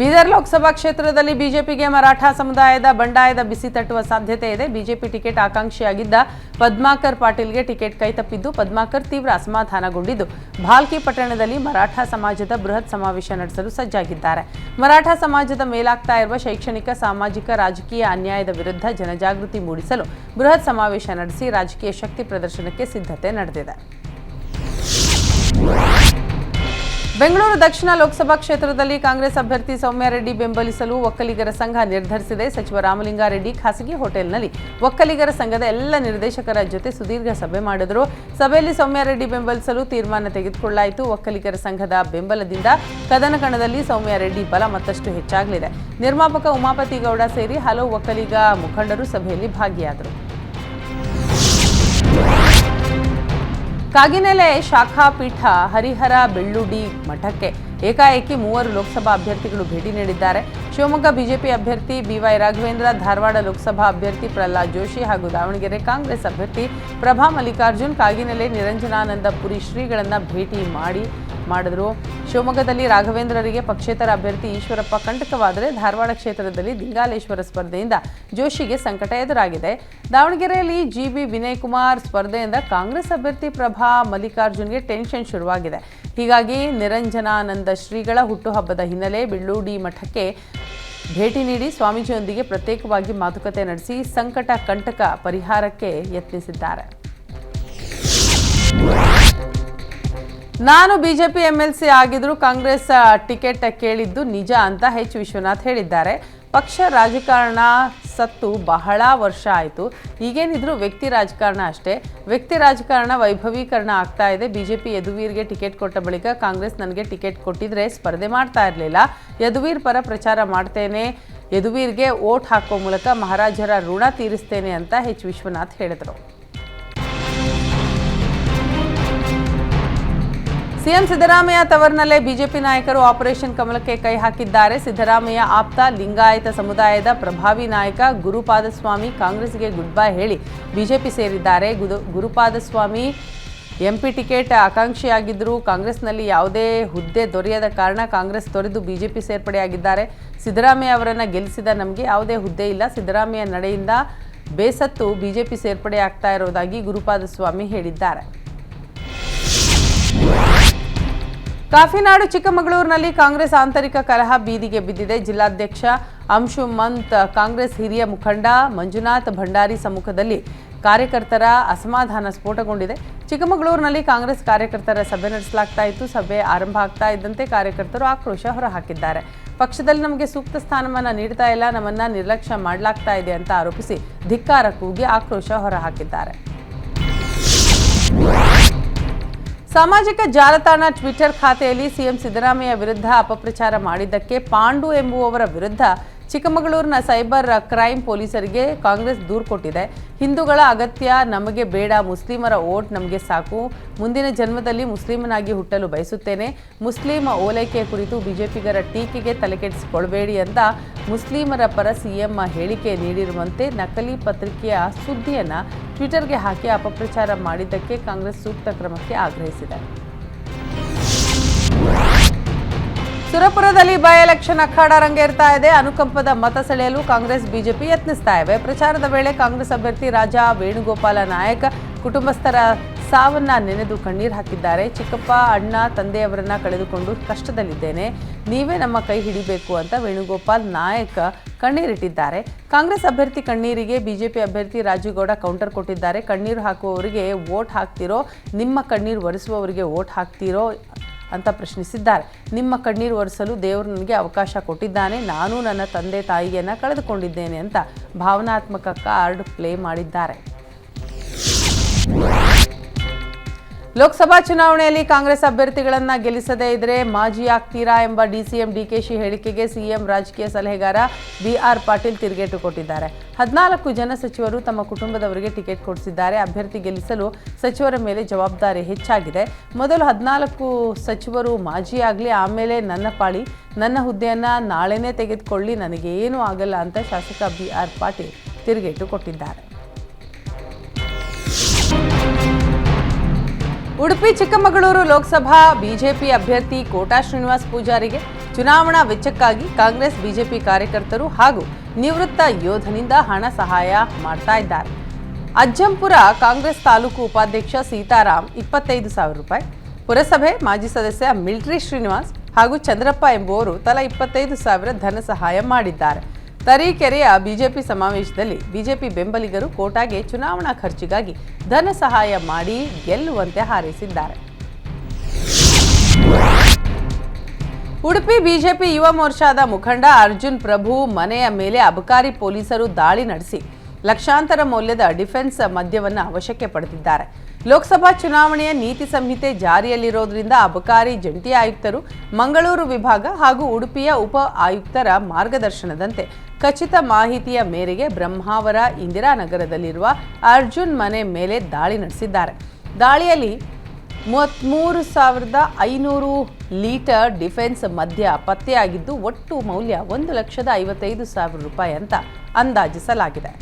ಬೀದರ್ ಲೋಕಸಭಾ ಕ್ಷೇತ್ರದಲ್ಲಿ ಬಿಜೆಪಿಗೆ ಮರಾಠ ಸಮುದಾಯದ ಬಂಡಾಯದ ಬಿಸಿ ತಟ್ಟುವ ಸಾಧ್ಯತೆ ಇದೆ. ಬಿಜೆಪಿ ಟಿಕೆಟ್ ಆಕಾಂಕ್ಷಿಯಾಗಿದ್ದ ಪದ್ಮಾಕರ್ ಪಾಟೀಲ್ಗೆ ಟಿಕೆಟ್ ಕೈತಪ್ಪಿದ್ದು ಪದ್ಮಾಕರ್ ತೀವ್ರ ಅಸಮಾಧಾನಗೊಂಡಿದ್ದು. ಭಾಲ್ಕಿ ಪಟ್ಟಣದಲ್ಲಿ ಮರಾಠ ಸಮಾಜದ ಬೃಹತ್ ಸಮಾವೇಶ ನಡೆಸಲು ಸಜ್ಜಾಗಿದ್ದಾರೆ. ಮರಾಠ ಸಮಾಜದ ಮೇಲಾಗ್ತಾ ಇರುವ ಶೈಕ್ಷಣಿಕ, ಸಾಮಾಜಿಕ, ರಾಜಕೀಯ ಅನ್ಯಾಯದ ವಿರುದ್ಧ ಜನಜಾಗೃತಿ ಮೂಡಿಸಲು ಬೃಹತ್ ಸಮಾವೇಶ ನಡೆಸಿ ರಾಜಕೀಯ ಶಕ್ತಿ ಪ್ರದರ್ಶನಕ್ಕೆ ಸಿದ್ಧತೆ ನಡೆದಿದೆ. ಬೆಂಗಳೂರು ದಕ್ಷಿಣ ಲೋಕಸಭಾ ಕ್ಷೇತ್ರದಲ್ಲಿ ಕಾಂಗ್ರೆಸ್ ಅಭ್ಯರ್ಥಿ ಸೌಮ್ಯ ರೆಡ್ಡಿ ಬೆಂಬಲಿಸಲು ಒಕ್ಕಲಿಗರ ಸಂಘ ನಿರ್ಧರಿಸಿದೆ. ಸಚಿವ ರಾಮಲಿಂಗಾರೆಡ್ಡಿ ಖಾಸಗಿ ಹೋಟೆಲ್ನಲ್ಲಿ ಒಕ್ಕಲಿಗರ ಸಂಘದ ಎಲ್ಲ ನಿರ್ದೇಶಕರ ಜೊತೆ ಸುದೀರ್ಘ ಸಭೆ ಮಾಡಿದರು. ಸಭೆಯಲ್ಲಿ ಸೌಮ್ಯ ರೆಡ್ಡಿ ಬೆಂಬಲಿಸಲು ತೀರ್ಮಾನ ತೆಗೆದುಕೊಳ್ಳಲಾಯಿತು. ಒಕ್ಕಲಿಗರ ಸಂಘದ ಬೆಂಬಲದಿಂದ ಕದನಕಣದಲ್ಲಿ ಸೌಮ್ಯ ರೆಡ್ಡಿ ಬಲ ಮತ್ತಷ್ಟು ಹೆಚ್ಚಾಗಲಿದೆ. ನಿರ್ಮಾಪಕ ಉಮಾಪತಿ ಗೌಡ ಸೇರಿ ಹಲವು ಒಕ್ಕಲಿಗ ಮುಖಂಡರು ಸಭೆಯಲ್ಲಿ ಭಾಗಿಯಾದರು. ಕಾಗಿನೆಲೆ ಶಾಖಾ ಪೀಠ ಹರಿಹರ ಬೆಳ್ಳುಡಿ ಮಠಕ್ಕೆ ಏಕಾಏಕಿ ಮೂವರು ಲೋಕಸಭಾ ಅಭ್ಯರ್ಥಿಗಳು ಭೇಟಿ ನೀಡಿದ್ದಾರೆ. ಶಿವಮೊಗ್ಗ ಬಿಜೆಪಿ ಅಭ್ಯರ್ಥಿ ಬಿವೈ ರಾಘವೇಂದ್ರ, ಧಾರವಾಡ ಲೋಕಸಭಾ ಅಭ್ಯರ್ಥಿ ಪ್ರಹ್ಲಾದ್ ಜೋಶಿ ಹಾಗೂ ದಾವಣಗೆರೆ ಕಾಂಗ್ರೆಸ್ ಅಭ್ಯರ್ಥಿ ಪ್ರಭಾ ಮಲ್ಲಿಕಾರ್ಜುನ್, ಕಾಗಿನೆಲೆ ನಿರಂಜನಾನಂದ ಪುರಿ ಶ್ರೀಗಳನ್ನ ಭೇಟಿ ಮಾಡಿ ಮಾಡಿದ್ರು. ಶಿವಮೊಗ್ಗದಲ್ಲಿ ರಾಘವೇಂದ್ರರಿಗೆ ಪಕ್ಷೇತರ ಅಭ್ಯರ್ಥಿ ಈಶ್ವರಪ್ಪ ಕಂಟಕವಾದರೆ ಧಾರವಾಡ ಕ್ಷೇತ್ರದಲ್ಲಿ ದಿಂಗಾಲೇಶ್ವರ ಸ್ಪರ್ಧೆಯಿಂದ ಜೋಶಿಗೆ ಸಂಕಟ ಎದುರಾಗಿದೆ. ದಾವಣಗೆರೆಯಲ್ಲಿ ಜಿ ಬಿ ವಿನಯ್ ಕುಮಾರ್ ಸ್ಪರ್ಧೆಯಿಂದ ಕಾಂಗ್ರೆಸ್ ಅಭ್ಯರ್ಥಿ ಪ್ರಭಾ ಮಲ್ಲಿಕಾರ್ಜುನ್ಗೆ ಟೆನ್ಷನ್ ಶುರುವಾಗಿದೆ. ಹೀಗಾಗಿ ನಿರಂಜನಾನಂದ ಶ್ರೀಗಳ ಹುಟ್ಟುಹಬ್ಬದ ಹಿನ್ನೆಲೆ ಬಿಳ್ಳೂಡಿ ಮಠಕ್ಕೆ ಭೇಟಿ ನೀಡಿ ಸ್ವಾಮೀಜಿಯೊಂದಿಗೆ ಪ್ರತ್ಯೇಕವಾಗಿ ಮಾತುಕತೆ ನಡೆಸಿ ಸಂಕಟ ಕಂಟಕ ಪರಿಹಾರಕ್ಕೆ ಯತ್ನಿಸಿದ್ದಾರೆ. ನಾನು ಬಿಜೆಪಿ ಎಂಎಲ್ಸಿ ಆಗಿದ್ರು ಕಾಂಗ್ರೆಸ್ ಟಿಕೆಟ್ ಕೇಳಿದ್ದು ನಿಜ ಅಂತ ಹೆಚ್ ವಿಶ್ವನಾಥ್ ಹೇಳಿದ್ದಾರೆ. ಪಕ್ಷ ರಾಜಕಾರಣ ಸತ್ತು ಬಹಳ ವರ್ಷ ಆಯಿತು. ಈಗೇನಿದ್ರು ವ್ಯಕ್ತಿ ರಾಜಕಾರಣ ಅಷ್ಟೇ. ವ್ಯಕ್ತಿ ರಾಜಕಾರಣ ವೈಭವೀಕರಣ ಆಗ್ತಾ ಇದೆ. ಬಿಜೆಪಿ ಯದುವೀರ್ಗೆ ಟಿಕೆಟ್ ಕೊಟ್ಟ ಬಳಿಕ ಕಾಂಗ್ರೆಸ್ ನನಗೆ ಟಿಕೆಟ್ ಕೊಟ್ಟಿದ್ರೆ ಸ್ಪರ್ಧೆ ಮಾಡ್ತಾ ಇರಲಿಲ್ಲ. ಯದುವೀರ್ ಪರ ಪ್ರಚಾರ ಮಾಡ್ತೇನೆ. ಯದುವೀರ್ಗೆ ಓಟ್ ಹಾಕೋ ಮೂಲಕ ಮಹಾರಾಜರ ಋಣ ತೀರಿಸ್ತೇನೆ ಅಂತ ಹೆಚ್ ವಿಶ್ವನಾಥ್ ಹೇಳಿದರು. ಸಿಎಂ ಸಿದ್ದರಾಮಯ್ಯ ತವರಿನಲ್ಲೇ ಬಿಜೆಪಿ ನಾಯಕರು ಆಪರೇಷನ್ ಕಮಲಕ್ಕೆ ಕೈ ಹಾಕಿದ್ದಾರೆ. ಸಿದ್ದರಾಮಯ್ಯ ಆಪ್ತ ಲಿಂಗಾಯತ ಸಮುದಾಯದ ಪ್ರಭಾವಿ ನಾಯಕ ಗುರುಪಾದಸ್ವಾಮಿ ಕಾಂಗ್ರೆಸ್ಗೆ ಗುಡ್ ಬೈ ಹೇಳಿ ಬಿಜೆಪಿ ಸೇರಿದ್ದಾರೆ. ಗುರು ಗುರುಪಾದಸ್ವಾಮಿ ಎಂಪಿ ಟಿಕೆಟ್ ಆಕಾಂಕ್ಷಿಯಾಗಿದ್ದರೂ ಕಾಂಗ್ರೆಸ್ನಲ್ಲಿ ಯಾವುದೇ ಹುದ್ದೆ ದೊರೆಯದ ಕಾರಣ ಕಾಂಗ್ರೆಸ್ ತೊರೆದು ಬಿಜೆಪಿ ಸೇರ್ಪಡೆಯಾಗಿದ್ದಾರೆ. ಸಿದ್ದರಾಮಯ್ಯ ಅವರನ್ನು ಗೆಲ್ಲಿಸಿದ ನಮಗೆ ಯಾವುದೇ ಹುದ್ದೆ ಇಲ್ಲ. ಸಿದ್ದರಾಮಯ್ಯ ನಡೆಯಿಂದ ಬೇಸತ್ತು ಬಿಜೆಪಿ ಸೇರ್ಪಡೆ ಆಗ್ತಾ ಇರೋದಾಗಿ ಗುರುಪಾದಸ್ವಾಮಿ ಹೇಳಿದ್ದಾರೆ. ಕಾಫಿನಾಡು ಚಿಕ್ಕಮಗಳೂರಿನಲ್ಲಿ ಕಾಂಗ್ರೆಸ್ ಆಂತರಿಕ ಕಲಹ ಬೀದಿಗೆ ಬಿದ್ದಿದೆ. ಜಿಲ್ಲಾಧ್ಯಕ್ಷ ಅಂಶು ಮಂತ್, ಕಾಂಗ್ರೆಸ್ ಹಿರಿಯ ಮುಖಂಡ ಮಂಜುನಾಥ್ ಭಂಡಾರಿ ಸಮ್ಮುಖದಲ್ಲಿ ಕಾರ್ಯಕರ್ತರ ಅಸಮಾಧಾನ ಸ್ಫೋಟಗೊಂಡಿದೆ. ಚಿಕ್ಕಮಗಳೂರಿನಲ್ಲಿ ಕಾಂಗ್ರೆಸ್ ಕಾರ್ಯಕರ್ತರ ಸಭೆ ನಡೆಸಲಾಗ್ತಾ ಇತ್ತು. ಸಭೆ ಆರಂಭ ಆಗ್ತಾ ಇದ್ದಂತೆ ಕಾರ್ಯಕರ್ತರು ಆಕ್ರೋಶ ಹೊರಹಾಕಿದ್ದಾರೆ. ಪಕ್ಷದಲ್ಲಿ ನಮಗೆ ಸೂಕ್ತ ಸ್ಥಾನಮಾನ ನೀಡ್ತಾ ಇಲ್ಲ, ನಮ್ಮನ್ನ ನಿರ್ಲಕ್ಷ್ಯ ಮಾಡಲಾಗ್ತಾ ಇದೆ ಅಂತ ಆರೋಪಿಸಿ ಧಿಕ್ಕಾರ ಕೂಗಿ ಆಕ್ರೋಶ ಹೊರಹಾಕಿದ್ದಾರೆ. ಸಾಮಾಜಿಕ ಜಾಲತಾಣ ಟ್ವಿಟರ್ ಖಾತೆಯಲ್ಲಿ ಸಿಎಂ ಸಿದ್ದರಾಮಯ್ಯ ವಿರುದ್ಧ ಅಪಪ್ರಚಾರ ಮಾಡಿದ್ದಕ್ಕೆ ಪಾಂಡು ಎಂಬುವವರ ವಿರುದ್ಧ ಚಿಕ್ಕಮಗಳೂರಿನ ಸೈಬರ್ ಕ್ರೈಂ ಪೊಲೀಸರಿಗೆ ಕಾಂಗ್ರೆಸ್ ದೂರು ಕೊಟ್ಟಿದೆ. ಹಿಂದೂಗಳ ಅಗತ್ಯ ನಮಗೆ ಬೇಡ, ಮುಸ್ಲಿಮರ ಓಟ್ ನಮಗೆ ಸಾಕು. ಮುಂದಿನ ಜನ್ಮದಲ್ಲಿ ಮುಸ್ಲಿಮನಾಗಿ ಹುಟ್ಟಲು ಬಯಸುತ್ತೇನೆ. ಮುಸ್ಲಿಮ ಓಲೈಕೆ ಕುರಿತು ಬಿಜೆಪಿಗರ ಟೀಕೆಗೆ ತಲೆಕೆಡಿಸಿಕೊಳ್ಬೇಡಿ ಅಂತ ಮುಸ್ಲಿಮರ ಪರ ಸಿಎಂ ಹೇಳಿಕೆ ನೀಡಿರುವಂತೆ ನಕಲಿ ಪತ್ರಿಕೆಯ ಸುದ್ದಿಯನ್ನು ಟ್ವಿಟರ್ಗೆ ಹಾಕಿ ಅಪಪ್ರಚಾರ ಮಾಡಿದ್ದಕ್ಕೆ ಕಾಂಗ್ರೆಸ್ ಸೂಕ್ತ ಕ್ರಮಕ್ಕೆ ಆಗ್ರಹಿಸಿದೆ. ಸುರಪುರದಲ್ಲಿ ಬೈ ಎಲೆಕ್ಷನ್ ಅಖಾಡ ರಂಗೇರ್ತಾ ಇದೆ. ಅನುಕಂಪದ ಮತ ಸೆಳೆಯಲು ಕಾಂಗ್ರೆಸ್, ಬಿಜೆಪಿ ಯತ್ನಿಸ್ತಾ ಇವೆ. ಪ್ರಚಾರದ ವೇಳೆ ಕಾಂಗ್ರೆಸ್ ಅಭ್ಯರ್ಥಿ ರಾಜಾ ವೇಣುಗೋಪಾಲ ನಾಯಕ್ ಕುಟುಂಬಸ್ಥರ ಸಾವನ್ನ ನೆನೆದು ಕಣ್ಣೀರು ಹಾಕಿದ್ದಾರೆ. ಚಿಕ್ಕಪ್ಪ, ಅಣ್ಣ, ತಂದೆಯವರನ್ನ ಕಳೆದುಕೊಂಡು ಕಷ್ಟದಲ್ಲಿದ್ದೇನೆ. ನೀವೇ ನಮ್ಮ ಕೈ ಹಿಡಿಬೇಕು ಅಂತ ವೇಣುಗೋಪಾಲ್ ನಾಯಕ್ ಕಣ್ಣೀರಿಟ್ಟಿದ್ದಾರೆ. ಕಾಂಗ್ರೆಸ್ ಅಭ್ಯರ್ಥಿ ಕಣ್ಣೀರಿಗೆ ಬಿಜೆಪಿ ಅಭ್ಯರ್ಥಿ ರಾಜುಗೌಡ ಕೌಂಟರ್ ಕೊಟ್ಟಿದ್ದಾರೆ. ಕಣ್ಣೀರು ಹಾಕುವವರಿಗೆ ವೋಟ್ ಹಾಕ್ತಿರೋ, ನಿಮ್ಮ ಕಣ್ಣೀರು ಒರೆಸುವವರಿಗೆ ವೋಟ್ ಹಾಕ್ತಿರೋ ಅಂತ ಪ್ರಶ್ನಿಸಿದ್ದಾರೆ. ನಿಮ್ಮ ಕಣ್ಣೀರು ಒರೆಸಲು ದೇವರು ನನಗೆ ಅವಕಾಶ ಕೊಟ್ಟಿದ್ದಾನೆ. ನಾನು ನನ್ನ ತಂದೆ ತಾಯಿಯನ್ನು ಕಳೆದುಕೊಂಡಿದ್ದೇನೆ ಅಂತ ಭಾವನಾತ್ಮಕ ಕಾರ್ಡ್ ಪ್ಲೇ ಮಾಡಿದ್ದಾರೆ. ಲೋಕಸಭಾ ಚುನಾವಣೆಯಲ್ಲಿ ಕಾಂಗ್ರೆಸ್ ಅಭ್ಯರ್ಥಿಗಳನ್ನ ಗೆಲ್ಲಿಸದೇ ಇದ್ರೆ ಮಾಜಿ ಆಗ್ತೀರಾ ಎಂಬ ಡಿಸಿಎಂ ಡಿಕೆಶಿ ಹೇಳಿಕೆಗೆ ಸಿಎಂ ರಾಜಕೀಯ ಸಲಹೆಗಾರ ಬಿಆರ್ ಪಾಟೀಲ್ ತಿರುಗೇಟು ಕೊಟ್ಟಿದ್ದಾರೆ. ಹದಿನಾಲ್ಕು ಜನ ಸಚಿವರು ತಮ್ಮ ಕುಟುಂಬದವರಿಗೆ ಟಿಕೆಟ್ ಕೊಡಿಸಿದ್ದಾರೆ. ಅಭ್ಯರ್ಥಿ ಗೆಲ್ಲಿಸಲು ಸಚಿವರ ಮೇಲೆ ಜವಾಬ್ದಾರಿ ಹೆಚ್ಚಾಗಿದೆ. ಮೊದಲು ಹದಿನಾಲ್ಕು ಸಚಿವರು ಮಾಜಿ ಆಗಲಿ, ಆಮೇಲೆ ನನ್ನ ಪಾಳಿ, ನನ್ನ ಹುದ್ದೆಯನ್ನು ನಾಳೆನೇ ತೆಗೆದುಕೊಳ್ಳಿ, ನನಗೇನೂ ಆಗಲ್ಲ ಅಂತ ಶಾಸಕ ಬಿಆರ್ ಪಾಟೀಲ್ ತಿರುಗೇಟು ಕೊಟ್ಟಿದ್ದಾರೆ. ಉಡುಪಿ, ಚಿಕ್ಕಮಗಳೂರು ಲೋಕಸಭಾ ಬಿಜೆಪಿ ಅಭ್ಯರ್ಥಿ ಕೋಟಾ ಶ್ರೀನಿವಾಸ್ ಪೂಜಾರಿಗೆ ಚುನಾವಣಾ ವೆಚ್ಚಕ್ಕಾಗಿ ಕಾಂಗ್ರೆಸ್, ಬಿಜೆಪಿ ಕಾರ್ಯಕರ್ತರು ಹಾಗೂ ನಿವೃತ್ತ ಯೋಧನಿಂದ ಹಣ ಸಹಾಯ ಮಾಡ್ತಾ ಇದ್ದಾರೆ. ಅಜ್ಜಂಪುರ ಕಾಂಗ್ರೆಸ್ ತಾಲೂಕು ಉಪಾಧ್ಯಕ್ಷ ಸೀತಾರಾಮ್ ಇಪ್ಪತ್ತೈದು ಸಾವಿರ ರೂಪಾಯಿ, ಪುರಸಭೆ ಮಾಜಿ ಸದಸ್ಯ ಮಿಲ್ಟ್ರಿ ಶ್ರೀನಿವಾಸ್ ಹಾಗೂ ಚಂದ್ರಪ್ಪ ಎಂಬುವರು ತಲಾ ಇಪ್ಪತ್ತೈದು ಸಾವಿರ ಧನ ಸಹಾಯ ಮಾಡಿದ್ದಾರೆ. ತರೀಕೆರೆಯ ಬಿಜೆಪಿ ಸಮಾವೇಶದಲ್ಲಿ ಬಿಜೆಪಿ ಬೆಂಬಲಿಗರು ಕೋಟಾಗೆ ಚುನಾವಣಾ ಖರ್ಚಿಗಾಗಿ ಧನ ಸಹಾಯ ಮಾಡಿ ಗೆಲ್ಲುವಂತೆ ಹಾರೈಸಿದ್ದಾರೆ. ಉಡುಪಿ ಬಿಜೆಪಿ ಯುವ ಮೋರ್ಚಾದ ಮುಖಂಡ ಅರ್ಜುನ್ ಪ್ರಭು ಮನೆಯ ಮೇಲೆ ಅಬಕಾರಿ ಪೊಲೀಸರು ದಾಳಿ ನಡೆಸಿ ಲಕ್ಷಾಂತರ ಮೌಲ್ಯದ ಡಿಫೆನ್ಸ್ ಮದ್ಯವನ್ನು ವಶಕ್ಕೆ ಪಡೆದಿದ್ದಾರೆ. ಲೋಕಸಭಾ ಚುನಾವಣೆಯ ನೀತಿ ಸಂಹಿತೆ ಜಾರಿಯಲ್ಲಿರೋದ್ರಿಂದ ಅಬಕಾರಿ ಜಂಟಿ ಆಯುಕ್ತರು, ಮಂಗಳೂರು ವಿಭಾಗ ಹಾಗೂ ಉಡುಪಿಯ ಉಪ ಆಯುಕ್ತರ ಮಾರ್ಗದರ್ಶನದಂತೆ ಖಚಿತ ಮಾಹಿತಿಯ ಮೇರೆಗೆ ಬ್ರಹ್ಮಾವರ ಇಂದಿರಾನಗರದಲ್ಲಿರುವ ಅರ್ಜುನ್ ಮನೆ ಮೇಲೆ ದಾಳಿ ನಡೆಸಿದ್ದಾರೆ. ದಾಳಿಯಲ್ಲಿ ಮೂವತ್ತ್ಮೂರು ಸಾವಿರದ ಐನೂರು ಲೀಟರ್ ಡಿಫೆನ್ಸ್ ಮಧ್ಯ ಪತ್ತೆಯಾಗಿದ್ದು, ಒಟ್ಟು ಮೌಲ್ಯ ಒಂದು ಲಕ್ಷದ ಐವತ್ತೈದು ಸಾವಿರ ರೂಪಾಯಿ ಅಂತ ಅಂದಾಜಿಸಲಾಗಿದೆ.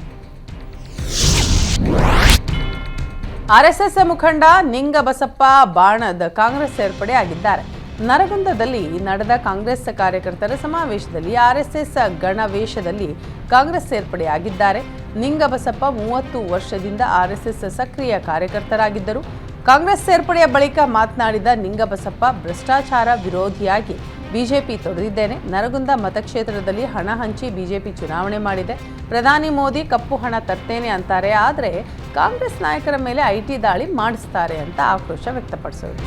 ಆರ್ಎಸ್ಎಸ್ ಮುಖಂಡ ನಿಂಗ ಬಸಪ್ಪ ಬಾಣದ್ ಕಾಂಗ್ರೆಸ್ ಸೇರ್ಪಡೆಯಾಗಿದ್ದಾರೆ ನರಗುಂದದಲ್ಲಿ ನಡೆದ ಕಾಂಗ್ರೆಸ್ ಕಾರ್ಯಕರ್ತರ ಸಮಾವೇಶದಲ್ಲಿ ಆರ್ಎಸ್ಎಸ್ ಗಣವೇಶದಲ್ಲಿ ಕಾಂಗ್ರೆಸ್ ಸೇರ್ಪಡೆಯಾಗಿದ್ದಾರೆ. ನಿಂಗಬಸಪ್ಪ ಮೂವತ್ತು ವರ್ಷದಿಂದ ಆರ್ಎಸ್ಎಸ್ ಸಕ್ರಿಯ ಕಾರ್ಯಕರ್ತರಾಗಿದ್ದರು. ಕಾಂಗ್ರೆಸ್ ಸೇರ್ಪಡೆಯ ಬಳಿಕ ಮಾತನಾಡಿದ ನಿಂಗಬಸಪ್ಪ, ಭ್ರಷ್ಟಾಚಾರ ವಿರೋಧಿಯಾಗಿ ಬಿಜೆಪಿ ತೊಡೆದಿದ್ದೇನೆ ನರಗುಂದ ಮತಕ್ಷೇತ್ರದಲ್ಲಿ ಹಣ ಹಂಚಿ ಬಿಜೆಪಿ ಚುನಾವಣೆ ಮಾಡಿದೆ. ಪ್ರಧಾನಿ ಮೋದಿ ಕಪ್ಪು ಹಣ ತರ್ತೇನೆ ಅಂತಾರೆ. ಆದರೆ ಕಾಂಗ್ರೆಸ್ ನಾಯಕರ ಮೇಲೆ ಐಟಿ ದಾಳಿ ಮಾಡಿಸ್ತಾರೆ ಅಂತ ಆಕ್ರೋಶ ವ್ಯಕ್ತಪಡಿಸಿದರು.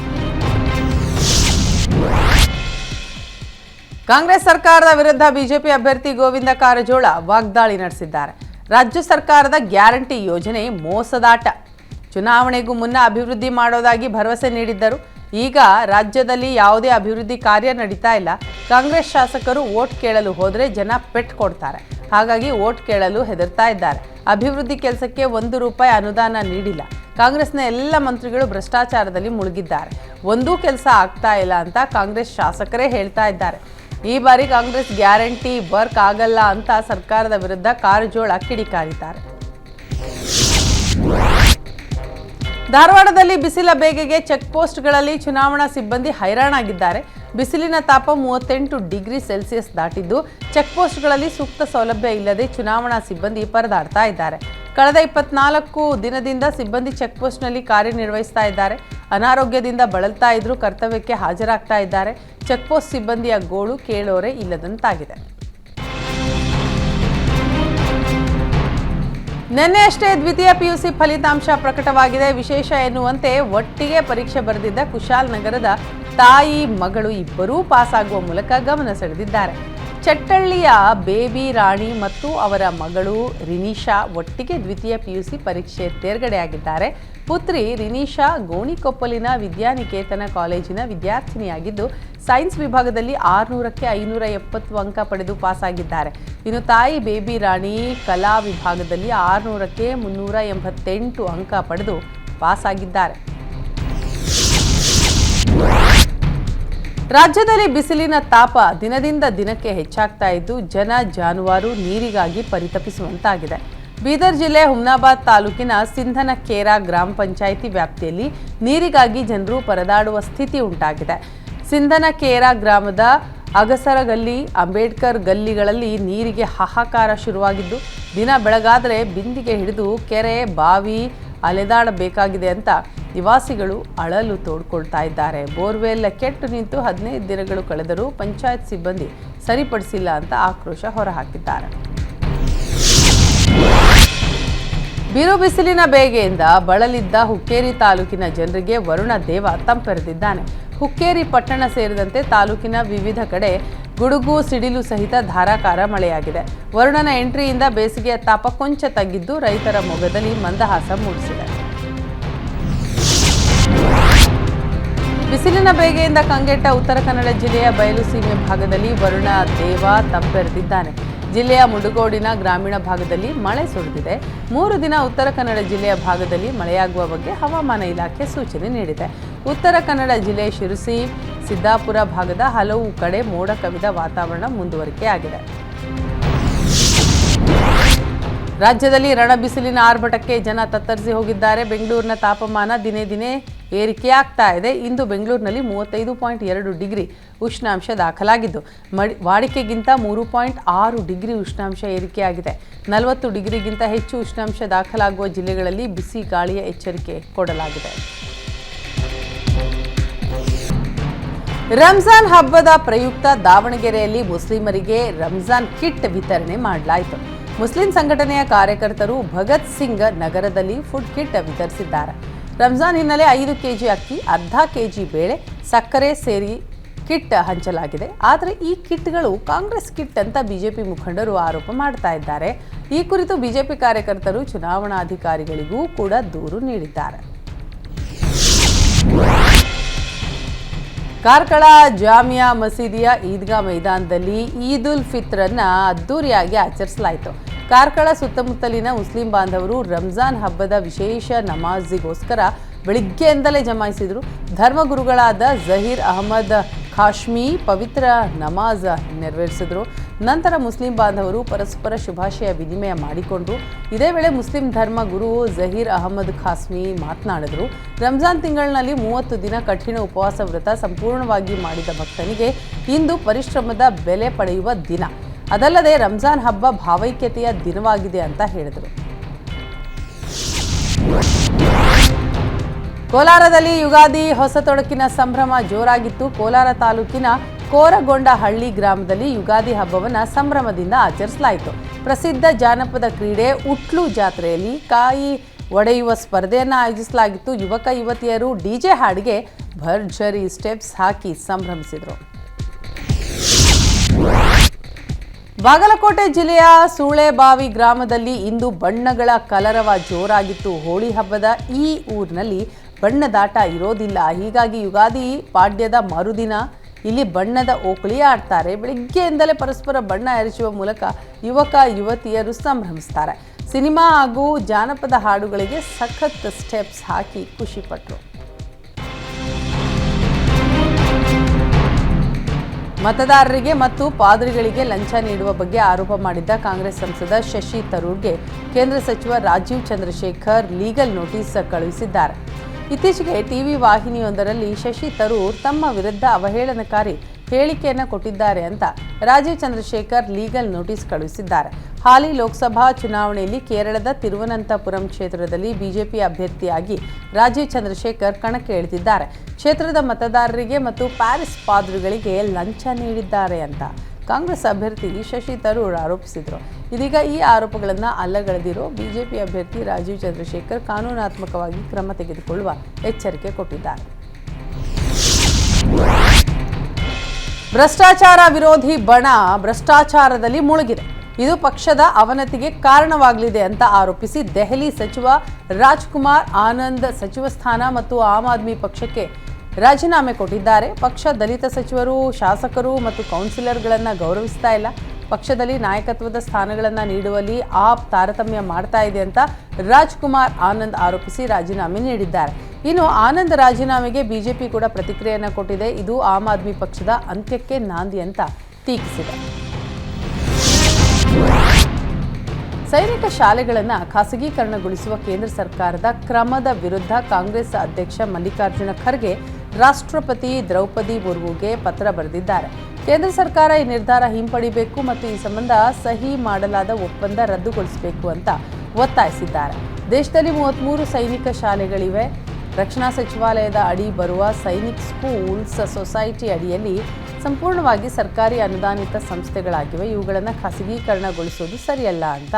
ಕಾಂಗ್ರೆಸ್ ಸರ್ಕಾರದ ವಿರುದ್ಧ ಬಿಜೆಪಿ ಅಭ್ಯರ್ಥಿ ಗೋವಿಂದ ಕಾರಜೋಳ ವಾಗ್ದಾಳಿ ನಡೆಸಿದ್ದಾರೆ. ರಾಜ್ಯ ಸರ್ಕಾರದ ಗ್ಯಾರಂಟಿ ಯೋಜನೆ ಮೋಸದಾಟ. ಚುನಾವಣೆಗೂ ಮುನ್ನ ಅಭಿವೃದ್ಧಿ ಮಾಡೋದಾಗಿ ಭರವಸೆ ನೀಡಿದ್ದರು. ಈಗ ರಾಜ್ಯದಲ್ಲಿ ಯಾವುದೇ ಅಭಿವೃದ್ಧಿ ಕಾರ್ಯ ನಡೀತಾ ಇಲ್ಲ. ಕಾಂಗ್ರೆಸ್ ಶಾಸಕರು ಓಟ್ ಕೇಳಲು ಹೋದರೆ ಜನ ಪೆಟ್ ಕೊಡ್ತಾರೆ. ಹಾಗಾಗಿ ಓಟ್ ಕೇಳಲು ಹೆದರ್ತಾ ಇದ್ದಾರೆ. ಅಭಿವೃದ್ಧಿ ಕೆಲಸಕ್ಕೆ ಒಂದು ರೂಪಾಯಿ ಅನುದಾನ ನೀಡಿಲ್ಲ. ಕಾಂಗ್ರೆಸ್ನ ಎಲ್ಲ ಮಂತ್ರಿಗಳು ಭ್ರಷ್ಟಾಚಾರದಲ್ಲಿ ಮುಳುಗಿದ್ದಾರೆ. ಒಂದೂ ಕೆಲಸ ಆಗ್ತಾ ಇಲ್ಲ ಅಂತ ಕಾಂಗ್ರೆಸ್ ಶಾಸಕರೇ ಹೇಳ್ತಾ ಇದ್ದಾರೆ. ಈ ಬಾರಿ ಕಾಂಗ್ರೆಸ್ ಗ್ಯಾರಂಟಿ ವರ್ಕ್ ಆಗಲ್ಲ ಅಂತ ಸರ್ಕಾರದ ವಿರುದ್ಧ ಕಾರಜೋಳ ಕಿಡಿಕಾರಿದ್ದಾರೆ. ಧಾರವಾಡದಲ್ಲಿ ಬಿಸಿಲ ಬೇಗೆಗೆ ಚೆಕ್ ಪೋಸ್ಟ್ಗಳಲ್ಲಿ ಚುನಾವಣಾ ಸಿಬ್ಬಂದಿ ಹೈರಾಣಾಗಿದ್ದಾರೆ. ಬಿಸಿಲಿನ ತಾಪ ಮೂವತ್ತೆಂಟು ಡಿಗ್ರಿ ಸೆಲ್ಸಿಯಸ್ ದಾಟಿದ್ದು ಚೆಕ್ ಪೋಸ್ಟ್ಗಳಲ್ಲಿ ಸೂಕ್ತ ಸೌಲಭ್ಯ ಇಲ್ಲದೆ ಚುನಾವಣಾ ಸಿಬ್ಬಂದಿ ಪರದಾಡ್ತಾ ಇದ್ದಾರೆ. ಕಳೆದ ಇಪ್ಪತ್ನಾಲ್ಕು ದಿನದಿಂದ ಸಿಬ್ಬಂದಿ ಚೆಕ್ ಪೋಸ್ಟ್ನಲ್ಲಿ ಕಾರ್ಯನಿರ್ವಹಿಸ್ತಾ ಇದ್ದಾರೆ. ಅನಾರೋಗ್ಯದಿಂದ ಬಳಲ್ತಾ ಇದ್ರೂ ಕರ್ತವ್ಯಕ್ಕೆ ಹಾಜರಾಗ್ತಾ ಇದ್ದಾರೆ. ಚೆಕ್ ಪೋಸ್ಟ್ ಸಿಬ್ಬಂದಿಯ ಗೋಳು ಕೇಳೋರೆ ಇಲ್ಲದಂತಾಗಿದೆ. ನಿನ್ನೆಯಷ್ಟೇ ದ್ವಿತೀಯ ಪಿಯುಸಿ ಫಲಿತಾಂಶ ಪ್ರಕಟವಾಗಿದೆ. ವಿಶೇಷ ಎನ್ನುವಂತೆ ಒಟ್ಟಿಗೆ ಪರೀಕ್ಷೆ ಬರೆದಿದ್ದ ಕುಶಾಲ್ ನಗರದ ತಾಯಿ ಮಗಳು ಇಬ್ಬರೂ ಪಾಸ್ ಆಗುವ ಮೂಲಕ ಗಮನ ಸೆಳೆದಿದ್ದಾರೆ. ಚಟ್ಟಳ್ಳಿಯ ಬೇಬಿ ರಾಣಿ ಮತ್ತು ಅವರ ಮಗಳು ರಿನಿಶಾ ಒಟ್ಟಿಗೆ ದ್ವಿತೀಯ ಪಿಯುಸಿ ಪರೀಕ್ಷೆ ತೇರ್ಗಡೆಯಾಗಿದ್ದಾರೆ. ಪುತ್ರಿ ರಿನಿಶಾ ಗೋಣಿಕೊಪ್ಪಲಿನ ವಿದ್ಯಾನಿಕೇತನ ಕಾಲೇಜಿನ ವಿದ್ಯಾರ್ಥಿನಿಯಾಗಿದ್ದು, ಸೈನ್ಸ್ ವಿಭಾಗದಲ್ಲಿ ಆರುನೂರಕ್ಕೆ ಐನೂರ ಎಪ್ಪತ್ತು ಅಂಕ ಪಡೆದು ಪಾಸಾಗಿದ್ದಾರೆ. ಇನ್ನು ತಾಯಿ ಬೇಬಿ ರಾಣಿ ಕಲಾ ವಿಭಾಗದಲ್ಲಿ ಆರುನೂರಕ್ಕೆ ಮುನ್ನೂರ ಎಂಬತ್ತೆಂಟು ಅಂಕ ಪಡೆದು ಪಾಸಾಗಿದ್ದಾರೆ. ರಾಜ್ಯದಲ್ಲಿ ಬಿಸಿಲಿನ ತಾಪ ದಿನದಿಂದ ದಿನಕ್ಕೆ ಹೆಚ್ಚಾಗ್ತಾ ಇದ್ದು, ಜನ ಜಾನುವಾರು ನೀರಿಗಾಗಿ ಪರಿತಪಿಸುವಂತಾಗಿದೆ. ಬೀದರ್ ಜಿಲ್ಲೆ ಹುಮ್ನಾಬಾದ್ ತಾಲೂಕಿನ ಸಿಂಧನಕೇರ ಗ್ರಾಮ ಪಂಚಾಯಿತಿ ವ್ಯಾಪ್ತಿಯಲ್ಲಿ ನೀರಿಗಾಗಿ ಜನರು ಪರದಾಡುವ ಸ್ಥಿತಿ ಉಂಟಾಗಿದೆ. ಸಿಂಧನಕೇರ ಗ್ರಾಮದ ಅಗಸರಗಲ್ಲಿ, ಅಂಬೇಡ್ಕರ್ ಗಲ್ಲಿಗಳಲ್ಲಿ ನೀರಿಗೆ ಹಾಹಾಕಾರ ಶುರುವಾಗಿದ್ದು, ದಿನ ಬೆಳಗಾದರೆ ಬಿಂದಿಗೆ ಹಿಡಿದು ಕೆರೆ, ಬಾವಿ ಅಲೆದಾಡಬೇಕಾಗಿದೆ ಅಂತ ನಿವಾಸಿಗಳು ಅಳಲು ತೋಡ್ಕೊಳ್ತಾ ಇದ್ದಾರೆ. ಬೋರ್ವೆಲ್ ಕೆಟ್ಟು ನಿಂತು ಹದಿನೈದು ದಿನಗಳು ಕಳೆದರೂ ಪಂಚಾಯತ್ ಸಿಬ್ಬಂದಿ ಸರಿಪಡಿಸಿಲ್ಲ ಅಂತ ಆಕ್ರೋಶ ಹೊರಹಾಕಿದ್ದಾರೆ. ಬಿರು ಬಿಸಿಲಿನ ಬೇಗೆಯಿಂದ ಬಳಲಿದ್ದ ಹುಕ್ಕೇರಿ ತಾಲೂಕಿನ ಜನರಿಗೆ ವರುಣ ದೇವ ತಂಪೆರೆದಿದ್ದಾನೆ. ಹುಕ್ಕೇರಿ ಪಟ್ಟಣ ಸೇರಿದಂತೆ ತಾಲೂಕಿನ ವಿವಿಧ ಕಡೆ ಗುಡುಗು, ಸಿಡಿಲು ಸಹಿತ ಧಾರಾಕಾರ ಮಳೆಯಾಗಿದೆ. ವರುಣನ ಎಂಟ್ರಿಯಿಂದ ಬೇಸಿಗೆಯ ತಾಪ ಕೊಂಚ ತಗ್ಗಿದ್ದು ರೈತರ ಮೊಗದಲ್ಲಿ ಮಂದಹಾಸ ಮೂಡಿಸಿದೆ. ಬಿಸಿಲಿನ ಬೇಗೆಯಿಂದ ಕಂಗೆಟ್ಟ ಉತ್ತರ ಕನ್ನಡ ಜಿಲ್ಲೆಯ ಬಯಲು ಸೀಮೆ ಭಾಗದಲ್ಲಿ ವರುಣ ದೇವ ತಂಪೆರೆದಿದ್ದಾನೆ. ಜಿಲ್ಲೆಯ ಮುಡುಗೋಡಿನ ಗ್ರಾಮೀಣ ಭಾಗದಲ್ಲಿ ಮಳೆ ಸುರಿದಿದೆ. ಮೂರು ದಿನ ಉತ್ತರ ಕನ್ನಡ ಜಿಲ್ಲೆಯ ಭಾಗದಲ್ಲಿ ಮಳೆಯಾಗುವ ಬಗ್ಗೆ ಹವಾಮಾನ ಇಲಾಖೆ ಸೂಚನೆ ನೀಡಿದೆ. ಉತ್ತರ ಕನ್ನಡ ಜಿಲ್ಲೆ ಶಿರಸಿ, ಸಿದ್ದಾಪುರ ಭಾಗದ ಹಲವು ಕಡೆ ಮೋಡ ಕವಿದ ವಾತಾವರಣ ಮುಂದುವರಿಕೆಯಾಗಿದೆ. ರಾಜ್ಯದಲ್ಲಿ ರಣಬಿಸಿಲಿನ ಆರ್ಭಟಕ್ಕೆ ಜನ ತತ್ತರಿಸಿ ಹೋಗಿದ್ದಾರೆ. ಬೆಂಗಳೂರಿನ ತಾಪಮಾನ ದಿನೇ ದಿನೇ ಏರಿಕೆಯಾಗ್ತಾ ಇದೆ. ಇಂದು ಬೆಂಗಳೂರಿನಲ್ಲಿ ಮೂವತ್ತೈದು ಪಾಯಿಂಟ್ ಎರಡು ಡಿಗ್ರಿ ಉಷ್ಣಾಂಶ ದಾಖಲಾಗಿದ್ದು, ಮಡಿ, ವಾಡಿಕೆಗಿಂತ ಮೂರು ಪಾಯಿಂಟ್ ಆರು ಡಿಗ್ರಿ ಉಷ್ಣಾಂಶ ಏರಿಕೆಯಾಗಿದೆ. ನಲವತ್ತು ಡಿಗ್ರಿಗಿಂತ ಹೆಚ್ಚು ಉಷ್ಣಾಂಶ ದಾಖಲಾಗುವ ಜಿಲ್ಲೆಗಳಲ್ಲಿ ಬಿಸಿ ಗಾಳಿಯ ಎಚ್ಚರಿಕೆ ಕೊಡಲಾಗಿದೆ. ರಂಜಾನ್ ಹಬ್ಬದ ಪ್ರಯುಕ್ತ ದಾವಣಗೆರೆಯಲ್ಲಿ ಮುಸ್ಲಿಮರಿಗೆ ರಂಜಾನ್ ಕಿಟ್ ವಿತರಣೆ ಮಾಡಲಾಯಿತು. ಮುಸ್ಲಿಂ ಸಂಘಟನೆಯ ಕಾರ್ಯಕರ್ತರು ಭಗತ್ ಸಿಂಗ್ ನಗರದಲ್ಲಿ ಫುಡ್ ಕಿಟ್ ವಿತರಿಸಿದ್ದಾರೆ. ರಂಜಾನ್ ಹಿನ್ನೆಲೆ ಐದು ಕೆಜಿ ಅಕ್ಕಿ, ಅರ್ಧ ಕೆಜಿ ಬೇಳೆ, ಸಕ್ಕರೆ ಸೇರಿ ಕಿಟ್ ಹಂಚಲಾಗಿದೆ. ಆದರೆ ಈ ಕಿಟ್ಗಳು ಕಾಂಗ್ರೆಸ್ ಕಿಟ್ ಅಂತ ಬಿಜೆಪಿ ಮುಖಂಡರು ಆರೋಪ ಮಾಡ್ತಾ ಇದ್ದಾರೆ. ಈ ಕುರಿತು ಬಿಜೆಪಿ ಕಾರ್ಯಕರ್ತರು ಚುನಾವಣಾಧಿಕಾರಿಗಳಿಗೂ ಕೂಡ ದೂರು ನೀಡಿದ್ದಾರೆ. ಕಾರ್ಕಳ ಜಾಮಿಯಾ ಮಸೀದಿಯ ಈದ್ಗಾ ಮೈದಾನದಲ್ಲಿ ಈದ್ ಉಲ್ ಫಿತ್ರನ್ನ ಅದ್ದೂರಿಯಾಗಿ ಆಚರಿಸಲಾಯಿತು. ಕಾರ್ಕಳ ಸುತ್ತಮುತ್ತಲಿನ ಮುಸ್ಲಿಂ ಬಾಂಧವರು ರಂಜಾನ್ ಹಬ್ಬದ ವಿಶೇಷ ನಮಾಜಿಗೋಸ್ಕರ ಬೆಳಿಗ್ಗೆಯಿಂದಲೇ ಜಮಾಯಿಸಿದರು. ಧರ್ಮಗುರುಗಳಾದ ಜಹೀರ್ ಅಹಮದ್ ಖಾಶ್ಮಿ ಪವಿತ್ರ ನಮಾಜ್ ನೆರವೇರಿಸಿದರು. ನಂತರ ಮುಸ್ಲಿಂ ಬಾಂಧವರು ಪರಸ್ಪರ ಶುಭಾಶಯ ವಿನಿಮಯ ಮಾಡಿಕೊಂಡರು ಇದೇ ವೇಳೆ ಮುಸ್ಲಿಂ ಧರ್ಮ ಗುರು ಜಹೀರ್ ಅಹಮದ್ ಖಾಸ್ಮಿ ಮಾತನಾಡಿದರು. ರಂಜಾನ್ ತಿಂಗಳಿನಲ್ಲಿ ಮೂವತ್ತು ದಿನ ಕಠಿಣ ಉಪವಾಸ ವ್ರತ ಸಂಪೂರ್ಣವಾಗಿ ಮಾಡಿದ ಭಕ್ತನಿಗೆ ಇಂದು ಪರಿಶ್ರಮದ ಬೆಲೆ ಪಡೆಯುವ ದಿನ. ಅದಲ್ಲದೆ ರಂಜಾನ್ ಹಬ್ಬ ಭಾವೈಕ್ಯತೆಯ ದಿನವಾಗಿದೆ ಅಂತ ಹೇಳಿದರು. ಕೋಲಾರದಲ್ಲಿ ಯುಗಾದಿ ಹೊಸ ತೊಡಕಿನ ಸಂಭ್ರಮ ಜೋರಾಗಿತ್ತು. ಕೋಲಾರ ತಾಲೂಕಿನ ಕೋರಗೊಂಡಹಳ್ಳಿ ಗ್ರಾಮದಲ್ಲಿ ಯುಗಾದಿ ಹಬ್ಬವನ್ನು ಸಂಭ್ರಮದಿಂದ ಆಚರಿಸಲಾಯಿತು. ಪ್ರಸಿದ್ಧ ಜಾನಪದ ಕ್ರೀಡೆ ಉಟ್ಲು ಜಾತ್ರೆಯಲ್ಲಿ ಕಾಯಿ ಒಡೆಯುವ ಸ್ಪರ್ಧೆಯನ್ನು ಆಯೋಜಿಸಲಾಗಿತ್ತು. ಯುವಕ ಯುವತಿಯರು ಡಿಜೆ ಹಾಡಿಗೆ ಭರ್ಜರಿ ಸ್ಟೆಪ್ಸ್ ಹಾಕಿ ಸಂಭ್ರಮಿಸಿದರು. ಬಾಗಲಕೋಟೆ ಜಿಲ್ಲೆಯ ಸೂಳೆಬಾವಿ ಗ್ರಾಮದಲ್ಲಿ ಇಂದು ಬಣ್ಣಗಳ ಕಲರವ ಜೋರಾಗಿತ್ತು. ಹೋಳಿ ಹಬ್ಬದ ಈ ಊರಿನಲ್ಲಿ ಬಣ್ಣದಾಟ ಇರೋದಿಲ್ಲ. ಹೀಗಾಗಿ ಯುಗಾದಿ ಪಾಡ್ಯದ ಮರುದಿನ ಇಲ್ಲಿ ಬಣ್ಣದ ಓಕಳಿ ಆಡ್ತಾರೆ. ಬೆಳಿಗ್ಗೆಯಿಂದಲೇ ಪರಸ್ಪರ ಬಣ್ಣ ಎರಚುವ ಮೂಲಕ ಯುವಕ, ಯುವತಿಯರು ಸಂಭ್ರಮಿಸ್ತಾರೆ. ಸಿನಿಮಾ ಹಾಗೂ ಜಾನಪದ ಹಾಡುಗಳಿಗೆ ಸಖತ್ ಸ್ಟೆಪ್ಸ್ ಹಾಕಿ ಖುಷಿಪಟ್ಟರು ಮತದಾರರಿಗೆ ಮತ್ತು ಪಾದ್ರಿಗಳಿಗೆ ಲಂಚ ನೀಡುವ ಬಗ್ಗೆ ಆರೋಪ ಮಾಡಿದ್ದ ಕಾಂಗ್ರೆಸ್ ಸಂಸದ ಶಶಿ ತರೂರ್ಗೆ ಕೇಂದ್ರ ಸಚಿವ ರಾಜೀವ್ ಚಂದ್ರಶೇಖರ್ ಲೀಗಲ್ ನೋಟಿಸ್ ಕಳುಹಿಸಿದ್ದಾರೆ. ಇತ್ತೀಚೆಗೆ ಟಿವಿ ವಾಹಿನಿಯೊಂದರಲ್ಲಿ ಶಶಿ ತರೂರ್ ತಮ್ಮ ವಿರುದ್ಧ ಅವಹೇಳನಕಾರಿ ಹೇಳಿಕೆಯನ್ನು ಕೊಟ್ಟಿದ್ದಾರೆ ಅಂತ ರಾಜೀವ್ ಚಂದ್ರಶೇಖರ್ ಲೀಗಲ್ ನೋಟಿಸ್ ಕಳುಹಿಸಿದ್ದಾರೆ. ಹಾಲಿ ಲೋಕಸಭಾ ಚುನಾವಣೆಯಲ್ಲಿ ಕೇರಳದ ತಿರುವನಂತಪುರಂ ಕ್ಷೇತ್ರದಲ್ಲಿ ಬಿಜೆಪಿ ಅಭ್ಯರ್ಥಿಯಾಗಿ ರಾಜೀವ್ ಚಂದ್ರಶೇಖರ್ ಕಣಕ್ಕೆ ಇಳಿದಿದ್ದಾರೆ. ಕ್ಷೇತ್ರದ ಮತದಾರರಿಗೆ ಮತ್ತು ಪ್ಯಾರಿಸ್ ಪಾದ್ರಿಗಳಿಗೆ ಲಂಚ ನೀಡಿದ್ದಾರೆ ಅಂತ ಕಾಂಗ್ರೆಸ್ ಅಭ್ಯರ್ಥಿ ಶಶಿ ತರೂರ್ ಆರೋಪಿಸಿದರು. ಇದೀಗ ಈ ಆರೋಪಗಳನ್ನು ಅಲ್ಲಗಳೆದಿರೋ ಬಿಜೆಪಿ ಅಭ್ಯರ್ಥಿ ರಾಜೀವ್ ಚಂದ್ರಶೇಖರ್ ಕಾನೂನಾತ್ಮಕವಾಗಿ ಕ್ರಮ ತೆಗೆದುಕೊಳ್ಳುವ ಎಚ್ಚರಿಕೆ ಕೊಟ್ಟಿದ್ದಾರೆ. ಭ್ರಷ್ಟಾಚಾರ ವಿರೋಧಿ ಬಣ ಭ್ರಷ್ಟಾಚಾರದಲ್ಲಿ ಮುಳುಗಿದೆ. ಇದು ಪಕ್ಷದ ಅವನತಿಗೆ ಕಾರಣವಾಗಲಿದೆ ಅಂತ ಆರೋಪಿಸಿ ದೆಹಲಿ ಸಚಿವ ರಾಜ್ಕುಮಾರ್ ಆನಂದ್ ಸಚಿವ ಸ್ಥಾನ ಮತ್ತು ಆಮ್ ಆದ್ಮಿ ಪಕ್ಷಕ್ಕೆ ರಾಜೀನಾಮೆ ಕೊಟ್ಟಿದ್ದಾರೆ. ಪಕ್ಷ ದಲಿತ ಸಚಿವರು, ಶಾಸಕರು ಮತ್ತು ಕೌನ್ಸಿಲರ್ಗಳನ್ನು ಗೌರವಿಸ್ತಾ ಇಲ್ಲ. ಪಕ್ಷದಲ್ಲಿ ನಾಯಕತ್ವದ ಸ್ಥಾನಗಳನ್ನು ನೀಡುವಲ್ಲಿ ಆಪ್ ತಾರತಮ್ಯ ಮಾಡ್ತಾ ಇದೆ ಅಂತ ರಾಜ್ಕುಮಾರ್ ಆನಂದ್ ಆರೋಪಿಸಿ ರಾಜೀನಾಮೆ ನೀಡಿದ್ದಾರೆ. ಇನ್ನು ಆನಂದ್ ರಾಜೀನಾಮೆಗೆ ಬಿಜೆಪಿ ಕೂಡ ಪ್ರತಿಕ್ರಿಯೆಯನ್ನು ಕೊಟ್ಟಿದೆ. ಇದು ಆಮ್ ಆದ್ಮಿ ಪಕ್ಷದ ಅಂತ್ಯಕ್ಕೆ ನಾಂದಿ ಅಂತ ಟೀಕಿಸಿದೆ. ಸೈನಿಕ ಶಾಲೆಗಳನ್ನು ಖಾಸಗೀಕರಣಗೊಳಿಸುವ ಕೇಂದ್ರ ಸರ್ಕಾರದ ಕ್ರಮದ ವಿರುದ್ಧ ಕಾಂಗ್ರೆಸ್ ಅಧ್ಯಕ್ಷ ಮಲ್ಲಿಕಾರ್ಜುನ ಖರ್ಗೆ ರಾಷ್ಟ್ರಪತಿ ದ್ರೌಪದಿ ಮುರ್ಮುಗೆ ಪತ್ರ ಬರೆದಿದ್ದಾರೆ. ಕೇಂದ್ರ ಸರ್ಕಾರ ಈ ನಿರ್ಧಾರ ಹಿಂಪಡಿಬೇಕು ಮತ್ತು ಈ ಸಂಬಂಧ ಸಹಿ ಮಾಡಲಾದ ಒಪ್ಪಂದ ರದ್ದುಗೊಳಿಸಬೇಕು ಅಂತ ಒತ್ತಾಯಿಸಿದ್ದಾರೆ. ದೇಶದಲ್ಲಿ ಮೂವತ್ತ್ಮೂರು ಸೈನಿಕ ಶಾಲೆಗಳಿವೆ. ರಕ್ಷಣಾ ಸಚಿವಾಲಯದ ಅಡಿ ಬರುವ ಸೈನಿಕ್ ಸ್ಕೂಲ್ಸ್ ಸೊಸೈಟಿ ಅಡಿಯಲ್ಲಿ ಸಂಪೂರ್ಣವಾಗಿ ಸರ್ಕಾರಿ ಅನುದಾನಿತ ಸಂಸ್ಥೆಗಳಾಗಿವೆ. ಇವುಗಳನ್ನು ಖಾಸಗೀಕರಣಗೊಳಿಸುವುದು ಸರಿಯಲ್ಲ ಅಂತ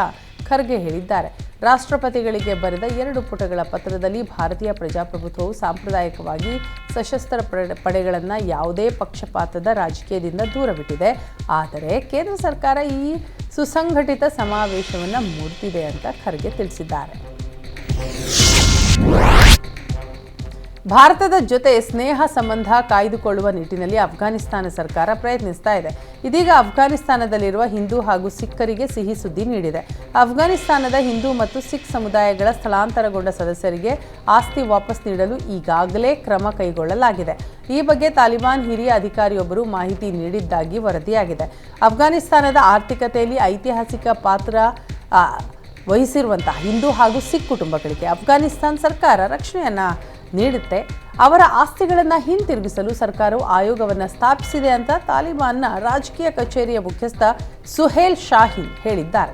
ಖರ್ಗೆ ಹೇಳಿದ್ದಾರೆ. ರಾಷ್ಟ್ರಪತಿಗಳಿಗೆ ಬರೆದ ಎರಡು ಪುಟಗಳ ಪತ್ರದಲ್ಲಿ ಭಾರತೀಯ ಪ್ರಜಾಪ್ರಭುತ್ವವು ಸಾಂಪ್ರದಾಯಿಕವಾಗಿ ಸಶಸ್ತ್ರ ಪಡೆಗಳನ್ನು ಯಾವುದೇ ಪಕ್ಷಪಾತದ ರಾಜಕೀಯದಿಂದ ದೂರವಿಟ್ಟಿದೆ. ಆದರೆ ಕೇಂದ್ರ ಸರ್ಕಾರ ಈ ಸುಸಂಘಟಿತ ಸಮಾವೇಶವನ್ನು ಮುರಿದಿದೆ ಅಂತ ಖರ್ಗೆ ತಿಳಿಸಿದ್ದಾರೆ. ಭಾರತದ ಜೊತೆ ಸ್ನೇಹ ಸಂಬಂಧ ಕಾಯ್ದುಕೊಳ್ಳುವ ನಿಟ್ಟಿನಲ್ಲಿ ಅಫ್ಘಾನಿಸ್ತಾನ ಸರ್ಕಾರ ಪ್ರಯತ್ನಿಸ್ತಾ ಇದೆ. ಇದೀಗ ಅಫ್ಘಾನಿಸ್ತಾನದಲ್ಲಿರುವ ಹಿಂದೂ ಹಾಗೂ ಸಿಖ್ಖರಿಗೆ ಸಿಹಿ ಸುದ್ದಿ ನೀಡಿದೆ. ಅಫ್ಘಾನಿಸ್ತಾನದ ಹಿಂದೂ ಮತ್ತು ಸಿಖ್ ಸಮುದಾಯಗಳ ಸ್ಥಳಾಂತರಗೊಂಡ ಸದಸ್ಯರಿಗೆ ಆಸ್ತಿ ವಾಪಸ್ ನೀಡಲು ಈಗಾಗಲೇ ಕ್ರಮ ಕೈಗೊಳ್ಳಲಾಗಿದೆ. ಈ ಬಗ್ಗೆ ತಾಲಿಬಾನ್ ಹಿರಿಯ ಅಧಿಕಾರಿಯೊಬ್ಬರು ಮಾಹಿತಿ ನೀಡಿದ್ದಾಗಿ ವರದಿಯಾಗಿದೆ. ಅಫ್ಘಾನಿಸ್ತಾನದ ಆರ್ಥಿಕತೆಯಲ್ಲಿ ಐತಿಹಾಸಿಕ ಪಾತ್ರ ವಹಿಸಿರುವಂತಹ ಹಿಂದೂ ಹಾಗೂ ಸಿಖ್ ಕುಟುಂಬಗಳಿಗೆ ಅಫ್ಘಾನಿಸ್ತಾನ್ ಸರ್ಕಾರ ರಕ್ಷಣೆಯನ್ನು ನೀಡುತ್ತೆ. ಅವರ ಆಸ್ತಿಗಳನ್ನು ಹಿಂತಿರುಗಿಸಲು ಸರ್ಕಾರವು ಆಯೋಗವನ್ನು ಸ್ಥಾಪಿಸಿದೆ ಅಂತ ತಾಲಿಬಾನ್ನ ರಾಜಕೀಯ ಕಚೇರಿಯ ಮುಖ್ಯಸ್ಥ ಸುಹೇಲ್ ಶಾಹಿ ಹೇಳಿದ್ದಾರೆ.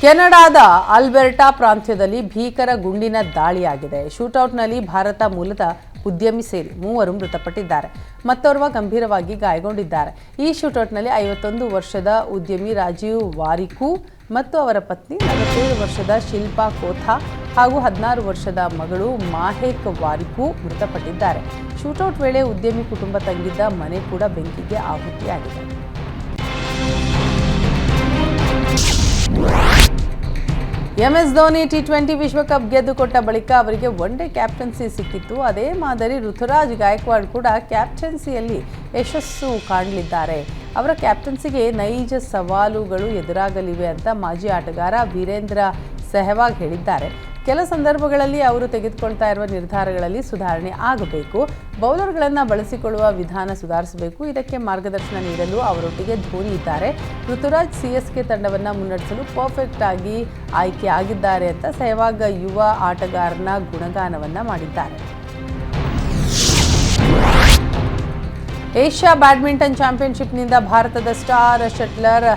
ಕೆನಡಾದ ಅಲ್ಬೆರ್ಟಾ ಪ್ರಾಂತ್ಯದಲ್ಲಿ ಭೀಕರ ಗುಂಡಿನ ದಾಳಿಯಾಗಿದೆ. ಶೂಟೌಟ್ನಲ್ಲಿ ಭಾರತ ಮೂಲದ ಉದ್ಯಮಿ ಸೇರಿ ಮೂವರು ಮೃತಪಟ್ಟಿದ್ದಾರೆ. ಮತ್ತೋರ್ವ ಗಂಭೀರವಾಗಿ ಗಾಯಗೊಂಡಿದ್ದಾರೆ. ಈ ಶೂಟೌಟ್ನಲ್ಲಿ ಐವತ್ತೊಂದು ವರ್ಷದ ಉದ್ಯಮಿ ರಾಜೀವ್ ವಾರಿಕು ಮತ್ತು ಅವರ ಪತ್ನಿ ನಲವತ್ತೇಳು ವರ್ಷದ ಶಿಲ್ಪಾ ಕೋಥಾ ಹಾಗೂ ಹದಿನಾರು ವರ್ಷದ ಮಗಳು ಮಾಹೇಕ್ ವಾರಿಕು ಮೃತಪಟ್ಟಿದ್ದಾರೆ. ಶೂಟೌಟ್ ವೇಳೆ ಉದ್ಯಮಿ ಕುಟುಂಬ ತಂಗಿದ್ದ ಮನೆ ಕೂಡ ಬೆಂಕಿಗೆ ಆಹುತಿಯಾಗಿದೆ. ಎಂಎಸ್ ಧೋನಿ ಟಿ ಟ್ವೆಂಟಿ ವಿಶ್ವಕಪ್ ಗೆದ್ದುಕೊಟ್ಟ ಬಳಿಕ ಅವರಿಗೆ ಒನ್ ಡೇ ಕ್ಯಾಪ್ಟನ್ಸಿ ಸಿಕ್ಕಿತ್ತು. ಅದೇ ಮಾದರಿ ಋತುರಾಜ್ ಗಾಯಕ್ವಾಡ್ ಕೂಡ ಕ್ಯಾಪ್ಟನ್ಸಿಯಲ್ಲಿ ಯಶಸ್ಸು ಕಾಣಲಿದ್ದಾರೆ. ಅವರ ಕ್ಯಾಪ್ಟನ್ಸಿಗೆ ನೈಜ ಸವಾಲುಗಳು ಎದುರಾಗಲಿವೆ ಅಂತ ಮಾಜಿ ಆಟಗಾರ ವೀರೇಂದ್ರ ಸೆಹ್ವಾಗ್ ಹೇಳಿದ್ದಾರೆ. ಕೆಲ ಸಂದರ್ಭಗಳಲ್ಲಿ ಅವರು ತೆಗೆದುಕೊಳ್ತಾ ಇರುವ ನಿರ್ಧಾರಗಳಲ್ಲಿ ಸುಧಾರಣೆ ಆಗಬೇಕು. ಬೌಲರ್ಗಳನ್ನು ಬಳಸಿಕೊಳ್ಳುವ ವಿಧಾನ ಸುಧಾರಿಸಬೇಕು. ಇದಕ್ಕೆ ಮಾರ್ಗದರ್ಶನ ನೀಡಲು ಅವರೊಟ್ಟಿಗೆ ಧೋನಿ ಇದ್ದಾರೆ. ಋತುರಾಜ್ ಸಿ ಎಸ್ ಕೆ ತಂಡವನ್ನು ಮುನ್ನಡೆಸಲು ಪರ್ಫೆಕ್ಟ್ ಆಗಿ ಆಯ್ಕೆ ಆಗಿದ್ದಾರೆ ಅಂತ ಸಹವಾಗ್ ಯುವ ಆಟಗಾರನ ಗುಣಗಾನವನ್ನು ಮಾಡಿದ್ದಾರೆ. ಏಷ್ಯಾ ಬ್ಯಾಡ್ಮಿಂಟನ್ ಚಾಂಪಿಯನ್ಶಿಪ್ನಿಂದ ಭಾರತದ ಸ್ಟಾರ್ ಶಟ್ಲರ್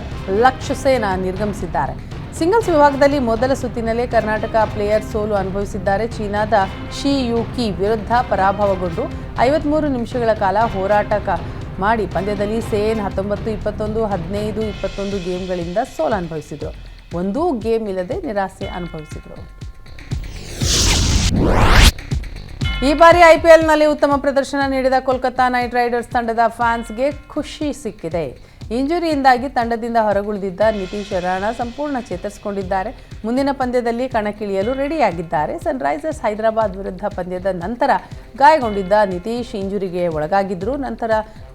ಲಕ್ಷ್ಯ ಸೇನಾ ನಿರ್ಗಮಿಸಿದ್ದಾರೆ. ಸಿಂಗಲ್ಸ್ ವಿಭಾಗದಲ್ಲಿ ಮೊದಲ ಸುತ್ತಿನಲ್ಲೇ ಕರ್ನಾಟಕ ಪ್ಲೇಯರ್ ಸೋಲು ಅನುಭವಿಸಿದ್ದಾರೆ. ಚೀನಾದ ಶಿ ಯುಕಿ ವಿರುದ್ಧ ಪರಾಭವಗೊಂಡು ಐವತ್ಮೂರು ನಿಮಿಷಗಳ ಕಾಲ ಹೋರಾಟ ಮಾಡಿ ಪಂದ್ಯದಲ್ಲಿ ಸೇನ್ ಹತ್ತೊಂಬತ್ತು ಇಪ್ಪತ್ತೊಂದು, ಹದಿನೈದು ಇಪ್ಪತ್ತೊಂದು ಗೇಮ್ಗಳಿಂದ ಸೋಲು ಅನುಭವಿಸಿದರು. ಒಂದೂ ಗೇಮ್ ಇಲ್ಲದೆ ನಿರಾಸೆ ಅನುಭವಿಸಿದರು. ಈ ಬಾರಿ ಐಪಿಎಲ್ನಲ್ಲಿ ಉತ್ತಮ ಪ್ರದರ್ಶನ ನೀಡಿದ ಕೋಲ್ಕತ್ತಾ ನೈಟ್ ರೈಡರ್ಸ್ ತಂಡದ ಫ್ಯಾನ್ಸ್ಗೆ ಖುಷಿ ಸಿಕ್ಕಿದೆ. ಇಂಜುರಿಯಿಂದಾಗಿ ತಂಡದಿಂದ ಹೊರಗುಳಿದಿದ್ದ ನಿತೀಶ್ ರಾಣಾ ಸಂಪೂರ್ಣ ಚೇತರಿಸಿಕೊಂಡಿದ್ದಾರೆ. ಮುಂದಿನ ಪಂದ್ಯದಲ್ಲಿ ಕಣಕ್ಕಿಳಿಯಲು ರೆಡಿಯಾಗಿದ್ದಾರೆ. ಸನ್ರೈಸರ್ಸ್ ಹೈದರಾಬಾದ್ ವಿರುದ್ಧ ಪಂದ್ಯದ ನಂತರ ಗಾಯಗೊಂಡಿದ್ದ ನಿತೀಶ್ ಇಂಜುರಿಗೆ ಒಳಗಾಗಿದ್ದರು. ನಂತರ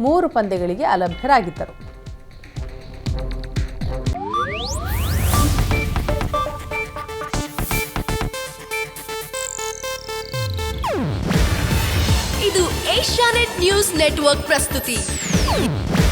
ಮೂರು ಪಂದ್ಯಗಳಿಗೆ ಅಲಭ್ಯರಾಗಿದ್ದರು. ಇದು ಏಷ್ಯಾನೆಟ್ ನ್ಯೂಸ್ ನೆಟ್ವರ್ಕ್ ಪ್ರಸ್ತುತಿ.